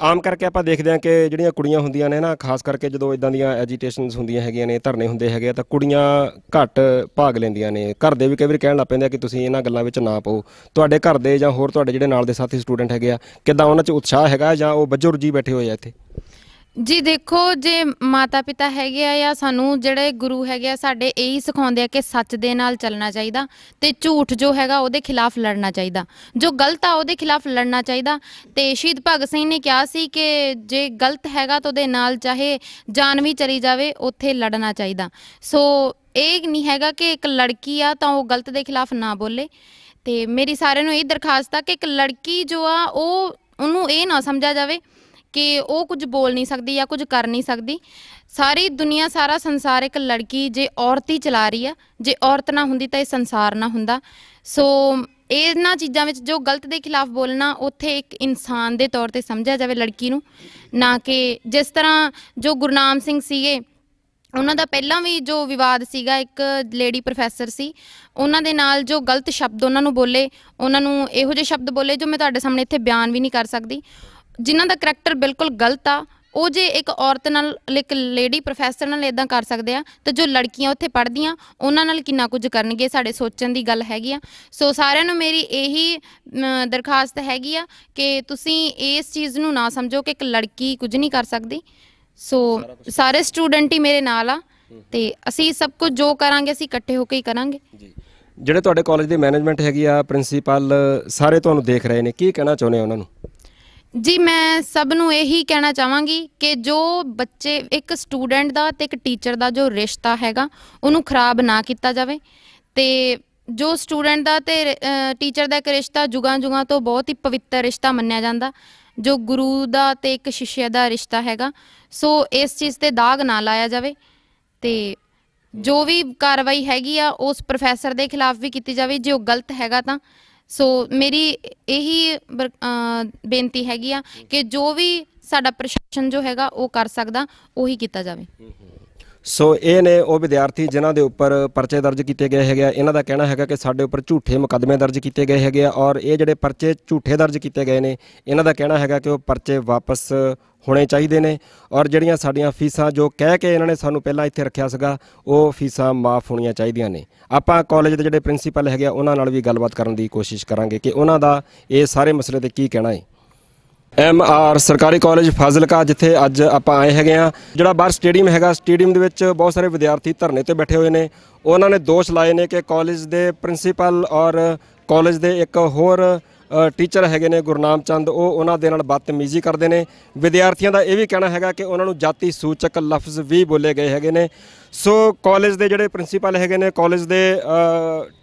ਆਮ ਕਰਕੇ ਆਪਾਂ ਦੇਖਦੇ ਹਾਂ ਕਿ ਜਿਹੜੀਆਂ ਕੁੜੀਆਂ ਹੁੰਦੀਆਂ ਨੇ ਨਾ, ਖਾਸ ਕਰਕੇ ਜਦੋਂ ਇਦਾਂ ਦੀਆਂ ਐਜੀਟੇਸ਼ਨਸ ਹੁੰਦੀਆਂ ਹੈਗੀਆਂ ਨੇ, ਧਰਨੇ ਹੁੰਦੇ ਹੈਗੇ ਆ, ਤਾਂ ਕੁੜੀਆਂ ਘੱਟ ਭਾਗ ਲੈਂਦੀਆਂ ਨੇ। ਘਰ ਦੇ ਵੀ ਕਈ ਵਾਰ ਕਹਿਣ ਲੱਗ ਪੈਂਦੇ ਆ ਕਿ ਤੁਸੀਂ ਇਹਨਾਂ ਗੱਲਾਂ ਵਿੱਚ ਨਾ ਪਾਓ। ਤੁਹਾਡੇ ਘਰ ਦੇ ਜਾਂ ਹੋਰ ਤੁਹਾਡੇ ਜਿਹੜੇ ਨਾਲ ਦੇ ਸਾਥੀ ਸਟੂਡੈਂਟ ਹੈਗੇ ਆ, ਕਿੱਦਾਂ ਉਹਨਾਂ 'ਚ ਉਤਸ਼ਾਹ ਹੈਗਾ ਜਾਂ ਉਹ ਬੱਜੋ ਰਜੀ ਬੈਠੇ ਹੋਏ ਆ ਇੱਥੇ? ਜੀ ਦੇਖੋ, ਜੇ ਮਾਤਾ ਪਿਤਾ ਹੈਗੇ ਆ ਜਾਂ ਸਾਨੂੰ ਜਿਹੜੇ ਗੁਰੂ ਹੈਗੇ ਆ, ਸਾਡੇ ਇਹੀ ਸਿਖਾਉਂਦੇ ਆ ਕਿ ਸੱਚ ਦੇ ਨਾਲ ਚੱਲਣਾ ਚਾਹੀਦਾ ਤੇ ਝੂਠ ਜੋ ਹੈਗਾ ਉਹਦੇ ਖਿਲਾਫ ਲੜਨਾ ਚਾਹੀਦਾ। ਜੋ ਗਲਤ ਆ ਉਹਦੇ ਖਿਲਾਫ ਲੜਨਾ ਚਾਹੀਦਾ। ਤੇ ਸ਼ਹੀਦ ਭਗਤ ਸਿੰਘ ਨੇ ਕਿਹਾ ਸੀ ਕਿ ਜੇ ਗਲਤ ਹੈਗਾ ਤਾਂ ਉਹਦੇ ਨਾਲ ਚਾਹੇ ਜਾਨ ਵੀ ਚਲੀ ਜਾਵੇ, ਉੱਥੇ ਲੜਨਾ ਚਾਹੀਦਾ। ਸੋ ਇਹ ਨਹੀਂ ਹੈਗਾ ਕਿ ਇੱਕ ਲੜਕੀ ਆ ਤਾਂ ਉਹ ਗਲਤ ਦੇ ਖਿਲਾਫ ਨਾ ਬੋਲੇ। ਤੇ ਮੇਰੀ ਸਾਰਿਆਂ ਨੂੰ ਇਹ ਦਰਖਾਸਤ ਆ ਕਿ ਇੱਕ ਲੜਕੀ ਜੋ ਆ, ਉਹ ਉਹਨੂੰ ਇਹ ਨਾ ਸਮਝਿਆ ਜਾਵੇ ਕਿ ਉਹ ਕੁਝ ਬੋਲ ਨਹੀਂ ਸਕਦੀ ਜਾਂ ਕੁਝ ਕਰ ਨਹੀਂ ਸਕਦੀ। ਸਾਰੀ ਦੁਨੀਆ, ਸਾਰਾ ਸੰਸਾਰ ਇੱਕ ਲੜਕੀ, ਜੇ ਔਰਤ ਹੀ ਚਲਾ ਰਹੀ ਆ, ਜੇ ਔਰਤ ਨਾ ਹੁੰਦੀ ਤਾਂ ਇਹ ਸੰਸਾਰ ਨਾ ਹੁੰਦਾ। ਸੋ ਇਹਨਾਂ ਚੀਜ਼ਾਂ ਵਿੱਚ ਜੋ ਗਲਤ ਦੇ ਖਿਲਾਫ ਬੋਲਣਾ, ਉੱਥੇ ਇੱਕ ਇਨਸਾਨ ਦੇ ਤੌਰ ਤੇ ਸਮਝਿਆ ਜਾਵੇ ਲੜਕੀ ਨੂੰ, ਨਾ ਕਿ ਜਿਸ ਤਰ੍ਹਾਂ ਜੋ ਗੁਰਨਾਮ ਸਿੰਘ ਸੀਗੇ, ਉਹਨਾਂ ਦਾ ਪਹਿਲਾਂ ਵੀ ਜੋ ਵਿਵਾਦ ਸੀਗਾ, ਇੱਕ ਲੇਡੀ ਪ੍ਰੋਫੈਸਰ ਸੀ, ਉਹਨਾਂ ਦੇ ਨਾਲ ਜੋ ਗਲਤ ਸ਼ਬਦ ਉਹਨਾਂ ਨੂੰ ਬੋਲੇ, ਉਹਨਾਂ ਨੂੰ ਇਹੋ ਜਿਹੇ ਸ਼ਬਦ ਬੋਲੇ ਜੋ ਮੈਂ ਤੁਹਾਡੇ ਸਾਹਮਣੇ ਇੱਥੇ ਬਿਆਨ ਵੀ ਨਹੀਂ ਕਰ ਸਕਦੀ। ਜਿਨ੍ਹਾਂ ਦਾ ਕਰੈਕਟਰ ਬਿਲਕੁਲ ਗਲਤ ਆ, ਉਹ ਜੇ ਇੱਕ ਔਰਤ ਨਾਲ, ਇੱਕ ਲੇਡੀ ਪ੍ਰੋਫੈਸਰ ਨਾਲ ਇਦਾਂ ਕਰ ਸਕਦੇ ਆ, ਤਾਂ ਜੋ ਲੜਕੀਆਂ ਉੱਥੇ ਪੜ੍ਹਦੀਆਂ, ਉਹਨਾਂ ਨਾਲ ਕਿੰਨਾ ਕੁਝ ਕਰਨਗੇ, ਸਾਡੇ ਸੋਚਣ ਦੀ ਗੱਲ ਹੈਗੀ ਆ। ਸੋ ਸਾਰਿਆਂ ਨੂੰ ਮੇਰੀ ਇਹੀ ਦਰਖਾਸਤ ਹੈਗੀ ਆ ਕਿ ਤੁਸੀਂ ਇਸ ਚੀਜ਼ ਨੂੰ ਨਾ ਸਮਝੋ ਕਿ ਇੱਕ ਲੜਕੀ ਕੁਝ ਨਹੀਂ ਕਰ ਸਕਦੀ। ਸੋ ਸਾਰੇ ਸਟੂਡੈਂਟ ਹੀ ਮੇਰੇ ਨਾਲ ਆ, ਤੇ ਅਸੀਂ ਸਭ ਕੁਝ ਜੋ ਕਰਾਂਗੇ, ਅਸੀਂ ਇਕੱਠੇ ਹੋ ਕੇ ਹੀ ਕਰਾਂਗੇ। ਜੀ। ਜਿਹੜੇ ਤੁਹਾਡੇ ਕਾਲਜ ਦੀ ਮੈਨੇਜਮੈਂਟ ਹੈਗੀ ਆ ਪ੍ਰਿੰਸੀਪਲ ਸਾਰੇ ਤੁਹਾਨੂੰ ਦੇਖ ਰਹੇ ਨੇ, ਕੀ ਕਹਿਣਾ ਚਾਹੁੰਦੇ ਉਹਨਾਂ ਨੂੰ? ਜੀ, ਮੈਂ ਸਭ ਨੂੰ ਇਹੀ ਕਹਿਣਾ ਚਾਹਾਂਗੀ ਕਿ ਜੋ ਬੱਚੇ, ਇੱਕ ਸਟੂਡੈਂਟ ਦਾ ਤੇ ਇੱਕ ਟੀਚਰ ਦਾ ਜੋ ਰਿਸ਼ਤਾ ਹੈਗਾ, ਉਹਨੂੰ ਖਰਾਬ ਨਾ ਕੀਤਾ ਜਾਵੇ। ਤੇ ਜੋ ਸਟੂਡੈਂਟ ਦਾ ਤੇ ਟੀਚਰ ਦਾ ਇੱਕ ਰਿਸ਼ਤਾ ਜੁਗਾਂ ਜੁਗਾਂ ਤੋਂ ਬਹੁਤ ਹੀ ਪਵਿੱਤਰ ਰਿਸ਼ਤਾ ਮੰਨਿਆ ਜਾਂਦਾ। ਜੋ ਗੁਰੂ ਦਾ ਤੇ ਇੱਕ ਸ਼ਿਸ਼ਯ ਦਾ ਰਿਸ਼ਤਾ ਹੈਗਾ, ਸੋ ਇਸ ਚੀਜ਼ ਤੇ ਦਾਗ ਨਾ ਲਾਇਆ ਜਾਵੇ। ਤੇ ਜੋ ਵੀ ਕਾਰਵਾਈ ਹੈਗੀ ਆ, ਉਸ ਪ੍ਰੋਫੈਸਰ ਦੇ ਖਿਲਾਫ ਵੀ ਕੀਤੀ ਜਾਵੇ। ਜੇ ਉਹ ਗਲਤ ਹੈਗਾ ਤਾਂ ਸੋ ਮੇਰੀ ਇਹੀ ਬੇਨਤੀ ਹੈਗੀ ਆ ਕਿ ਜੋ ਵੀ ਸਾਡਾ ਪ੍ਰਸ਼ਾਸਨ ਜੋ ਹੈਗਾ ਉਹ ਕਰ ਸਕਦਾ, ਉਹੀ ਕੀਤਾ ਜਾਵੇ। ਸੋ ਇਹ ਨੇ ਉਹ ਵਿਦਿਆਰਥੀ ਜਿਨ੍ਹਾਂ ਦੇ ਉੱਪਰ ਪਰਚੇ ਦਰਜ ਕੀਤੇ ਗਏ ਹੈਗੇ ਆ, ਇਹਨਾਂ ਦਾ ਕਹਿਣਾ ਹੈਗਾ ਕਿ ਸਾਡੇ ਉੱਪਰ ਝੂਠੇ ਮੁਕੱਦਮੇ ਦਰਜ ਕੀਤੇ ਗਏ ਹੈਗੇ ਆ ਔਰ ਇਹ ਜਿਹੜੇ ਪਰਚੇ ਝੂਠੇ ਦਰਜ ਕੀਤੇ ਗਏ ਨੇ, ਇਹਨਾਂ ਦਾ ਕਹਿਣਾ ਹੈਗਾ ਕਿ ਉਹ ਪਰਚੇ ਵਾਪਸ ਹੋਣੇ ਚਾਹੀਦੇ ਨੇ ਔਰ ਜਿਹੜੀਆਂ ਸਾਡੀਆਂ ਫੀਸਾਂ ਜੋ ਕਹਿ ਕੇ ਇਹਨਾਂ ਨੇ ਸਾਨੂੰ ਪਹਿਲਾਂ ਇੱਥੇ ਰੱਖਿਆ ਸੀਗਾ, ਉਹ ਫੀਸਾਂ ਮਾਫ ਹੋਣੀਆਂ ਚਾਹੀਦੀਆਂ ਨੇ। ਆਪਾਂ ਕਾਲਜ ਦੇ ਜਿਹੜੇ ਪ੍ਰਿੰਸੀਪਲ ਹੈਗੇ ਆ, ਉਹਨਾਂ ਨਾਲ ਵੀ ਗੱਲਬਾਤ ਕਰਨ ਦੀ ਕੋਸ਼ਿਸ਼ ਕਰਾਂਗੇ ਕਿ ਉਹਨਾਂ ਦਾ ਇਹ ਸਾਰੇ ਮਸਲੇ ਤੇ ਕੀ ਕਹਿਣਾ ਹੈ। ਐਮ ਆਰ ਸਰਕਾਰੀ ਕਾਲਜ ਫਾਜ਼ਿਲਕਾ, ਜਿੱਥੇ ਅੱਜ ਆਪਾਂ ਆਏ ਹੈਗੇ ਆ। ਜਿਹੜਾ ਬਾਹਰ ਸਟੇਡੀਅਮ ਹੈਗਾ ਸਟੇਡੀਅਮ ਦੇ ਵਿੱਚ ਬਹੁਤ ਸਾਰੇ ਵਿਦਿਆਰਥੀ ਧਰਨੇ ਤੇ ਬੈਠੇ ਹੋਏ ਨੇ। ਉਹਨਾਂ ਨੇ ਦੋਸ਼ ਲਾਏ ਨੇ ਕਿ ਕਾਲਜ ਦੇ ਪ੍ਰਿੰਸੀਪਲ ਔਰ ਕਾਲਜ ਦੇ ਇੱਕ ਹੋਰ ਟੀਚਰ ਹੈਗੇ ਨੇ ਗੁਰਨਾਮ ਚੰਦ ਉਹ ਉਹਨਾਂ ਦੇ ਨਾਲ ਬਦਤਮੀਜ਼ੀ ਕਰਦੇ ਨੇ। ਵਿਦਿਆਰਥੀਆਂ ਦਾ ਇਹ ਵੀ ਕਹਿਣਾ ਹੈਗਾ ਕਿ ਉਹਨਾਂ ਨੂੰ ਜਾਤੀ ਸੂਚਕ ਲਫ਼ਜ਼ ਵੀ ਬੋਲੇ ਗਏ ਹੈਗੇ ਨੇ। ਸੋ ਕਾਲਜ ਦੇ ਜਿਹੜੇ ਪ੍ਰਿੰਸੀਪਲ ਹੈਗੇ ਨੇ ਕਾਲਜ ਦੇ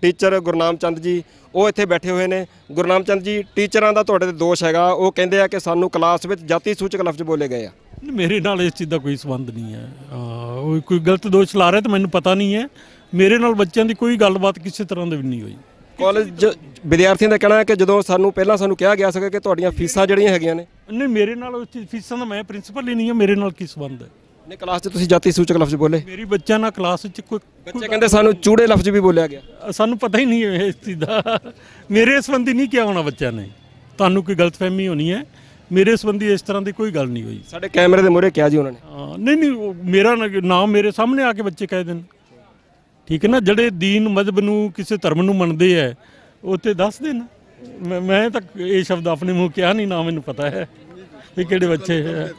ਟੀਚਰ ਗੁਰਨਾਮ ਚੰਦ ਜੀ ਉਹ ਇੱਥੇ ਬੈਠੇ ਹੋਏ ਨੇ। ਗੁਰਨਾਮ ਚੰਦ ਜੀ ਟੀਚਰਾਂ ਦਾ ਤੁਹਾਡੇ ਤੇ ਦੋਸ਼ ਹੈਗਾ। ਉਹ ਕਹਿੰਦੇ ਆ ਕਿ ਸਾਨੂੰ ਕਲਾਸ ਵਿੱਚ ਜਾਤੀ ਸੂਚਕ ਲਫ਼ਜ਼ ਬੋਲੇ ਗਏ ਆ। ਮੇਰੇ ਨਾਲ ਇਸ ਚੀਜ਼ ਦਾ ਕੋਈ ਸੰਬੰਧ ਨਹੀਂ ਹੈ। ਉਹ ਕੋਈ ਗਲਤ ਦੋਸ਼ ਲਾ ਰਿਹਾ ਤਾਂ ਮੈਨੂੰ ਪਤਾ ਨਹੀਂ ਹੈ। ਮੇਰੇ ਨਾਲ ਬੱਚਿਆਂ ਦੀ ਕੋਈ ਗੱਲਬਾਤ ਕਿਸੇ ਤਰ੍ਹਾਂ ਦੀ ਵੀ ਨਹੀਂ ਹੋਈ। ਕਾਲਜ ਵਿਦਿਆਰਥੀਆਂ ਦਾ ਕਹਿਣਾ ਹੈ ਕਿ ਜਦੋਂ ਸਾਨੂੰ ਪਹਿਲਾਂ ਸਾਨੂੰ ਕਿਹਾ ਗਿਆ ਸੀਗਾ ਕਿ ਤੁਹਾਡੀਆਂ ਫੀਸਾਂ ਜਿਹੜੀਆਂ ਹੈਗੀਆਂ ਨੇ। ਨਹੀਂ ਮੇਰੇ ਨਾਲ ਉਸ ਚੀਜ਼ ਫੀਸਾਂ ਦਾ ਮੈਂ ਪ੍ਰਿੰਸੀਪਲ ਹੀ ਨਹੀਂ ਹਾਂ ਮੇਰੇ ਨਾਲ ਕੀ ਸੰਬੰਧ ਹੈ? ਨੇ ਕਲਾਸ 'ਚ ਤੁਸੀਂ ਜਾਤੀ ਸੂਚਕ ਲਫ਼ਜ਼ ਬੋਲੇ। ਮੇਰੀ ਬੱਚਿਆਂ ਨਾਲ ਕਲਾਸ ਵਿੱਚ ਕੋਈ ਬੱਚੇ ਕਹਿੰਦੇ ਸਾਨੂੰ ਚੂੜੇ ਲਫ਼ਜ਼ ਵੀ ਬੋਲਿਆ ਗਿਆ। ਸਾਨੂੰ ਪਤਾ ਹੀ ਨਹੀਂ ਹੈ ਇਸ ਚੀਜ਼ ਦਾ। ਮੇਰੇ ਸੰਬੰਧੀ ਨਹੀਂ ਕਿਹਾ ਹੋਣਾ ਬੱਚਿਆਂ ਨੇ। ਤੁਹਾਨੂੰ ਕੋਈ ਗਲਤਫਹਿਮੀ ਹੋਣੀ ਹੈ? ਮੇਰੇ ਸੰਬੰਧੀ ਇਸ ਤਰ੍ਹਾਂ ਦੀ ਕੋਈ ਗੱਲ ਨਹੀਂ ਹੋਈ। ਸਾਡੇ ਕੈਮਰੇ ਦੇ ਮੂਹਰੇ ਕਿਹਾ ਜੀ ਉਹਨਾਂ ਨੇ। ਹਾਂ, ਨਹੀਂ ਨਹੀਂ ਉਹ ਮੇਰਾ ਨਾ- ਨਾਮ ਮੇਰੇ ਸਾਹਮਣੇ ਆ ਕੇ ਬੱਚੇ ਕਹਿ ਦੇਣ। ਠੀਕ ਹੈ ਨਾ? ਜਿਹੜੇ ਦੀਨ ਮذਹਬ ਨੂੰ ਕਿਸੇ ਧਰਮ ਨੂੰ ਮੰਨਦੇ ਐ ਤੇ ਦੱਸ ਦੇਣ। ਮੈਂ ਮੈਂ ਤਾਂ ਇਹ ਸ਼ਬਦ ਆਪਣੇ ਮੂੰਹ ਕਿਹਾ ਨਹੀਂ ਨਾ ਮੈਨੂੰ ਪਤਾ ਹੈ ਵੀ ਕਿਹੜੇ ਬੱਚੇ ਹੈ।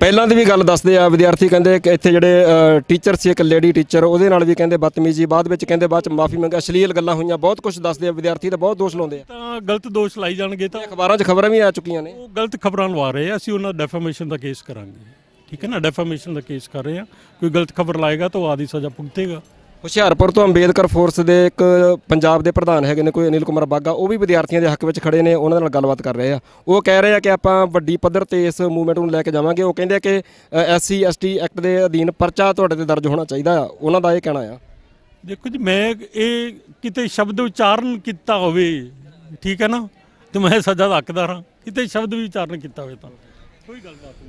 ਪਹਿਲਾਂ ਦੀ ਵੀ ਗੱਲ ਦੱਸਦੇ ਆ ਵਿਦਿਆਰਥੀ ਕਹਿੰਦੇ ਕਿ ਇੱਥੇ ਜਿਹੜੇ ਟੀਚਰ ਸੀ ਇੱਕ ਲੇਡੀ ਟੀਚਰ ਉਹਦੇ ਨਾਲ ਵੀ ਕਹਿੰਦੇ ਬਦਤਮੀਜ਼ੀ ਬਾਅਦ ਵਿੱਚ ਕਹਿੰਦੇ ਬਾਅਦ ਚ ਮਾਫੀ ਮੰਗਾ ਅਸ਼ਲੀਲ ਗੱਲਾਂ ਹੋਈਆਂ ਬਹੁਤ ਕੁਝ ਦੱਸਦੇ ਆ ਵਿਦਿਆਰਥੀ ਤਾਂ ਬਹੁਤ ਦੋਸ਼ ਲਾਉਂਦੇ ਆ। ਤਾਂ ਗਲਤ ਦੋਸ਼ ਲਾਈ ਜਾਣਗੇ ਤਾਂ ਅਖਬਾਰਾਂ 'ਚ ਖਬਰਾਂ ਵੀ ਆ ਚੁੱਕੀਆਂ ਨੇ। ਉਹ ਗਲਤ ਖਬਰਾਂ ਲਵਾ ਰਹੇ ਆ ਅਸੀਂ ਉਹਨਾਂ ਡੈਫਾਮੇਸ਼ਨ ਦਾ ਕੇਸ ਕਰਾਂਗੇ। ਠੀਕ ਹੈ ਨਾ? ਡੈਫਾਮੇਸ਼ਨ ਦਾ ਕੇਸ ਕਰ ਰਹੇ ਆ। ਕੋਈ ਗਲਤ ਖਬਰ ਲਾਏਗਾ ਤਾਂ ਉਹ ਆਦੀ ਸਜ਼ਾ ਭੁਗਤੇਗਾ। ਹੁਸ਼ਿਆਰਪੁਰ ਤੋਂ ਅੰਬੇਦਕਰ ਫੋਰਸ ਦੇ ਇੱਕ ਪੰਜਾਬ ਦੇ ਪ੍ਰਧਾਨ ਹੈਗੇ ਨੇ, ਕੋਈ ਅਨਿਲ ਕੁਮਾਰ ਬਾਗਾ ਉਹ ਵੀ ਵਿਦਿਆਰਥੀਆਂ ਦੇ ਹੱਕ ਵਿੱਚ ਖੜੇ ਨੇ, ਉਹਨਾਂ ਨਾਲ ਗੱਲਬਾਤ ਕਰ ਰਹੇ ਆ। ਉਹ ਕਹਿ ਰਹੇ ਆ ਕਿ ਆਪਾਂ ਵੱਡੀ ਪੱਧਰ ਤੇ ਇਸ ਮੂਵਮੈਂਟ ਨੂੰ ਲੈ ਕੇ ਜਾਵਾਂਗੇ। ਉਹ ਕਹਿੰਦੇ ਆ ਕਿ ਐਸਸੀ, ਐਸਟੀ ਐਕਟ ਦੇ ਅਧੀਨ ਪਰਚਾ ਤੁਹਾਡੇ ਤੇ ਦਰਜ ਹੋਣਾ ਚਾਹੀਦਾ ਆ। ਉਹਨਾਂ ਦਾ ਇਹ ਕਹਿਣਾ ਆ। ਦੇਖੋ ਜੀ, ਮੈਂ ਇਹ ਕਿਤੇ ਸ਼ਬਦ ਉਚਾਰਨ ਕੀਤਾ ਹੋਵੇ, ਠੀਕ ਹੈ ਨਾ? ਤੇ ਮੈਂ ਸਜ਼ਾ ਦਾ ਹੱਕਦਾਰ ਹਾਂ। ਕਿਤੇ ਸ਼ਬਦ ਵੀ ਉਚਾਰਨ ਕੀਤਾ ਹੋਵੇ ਤਾਂ।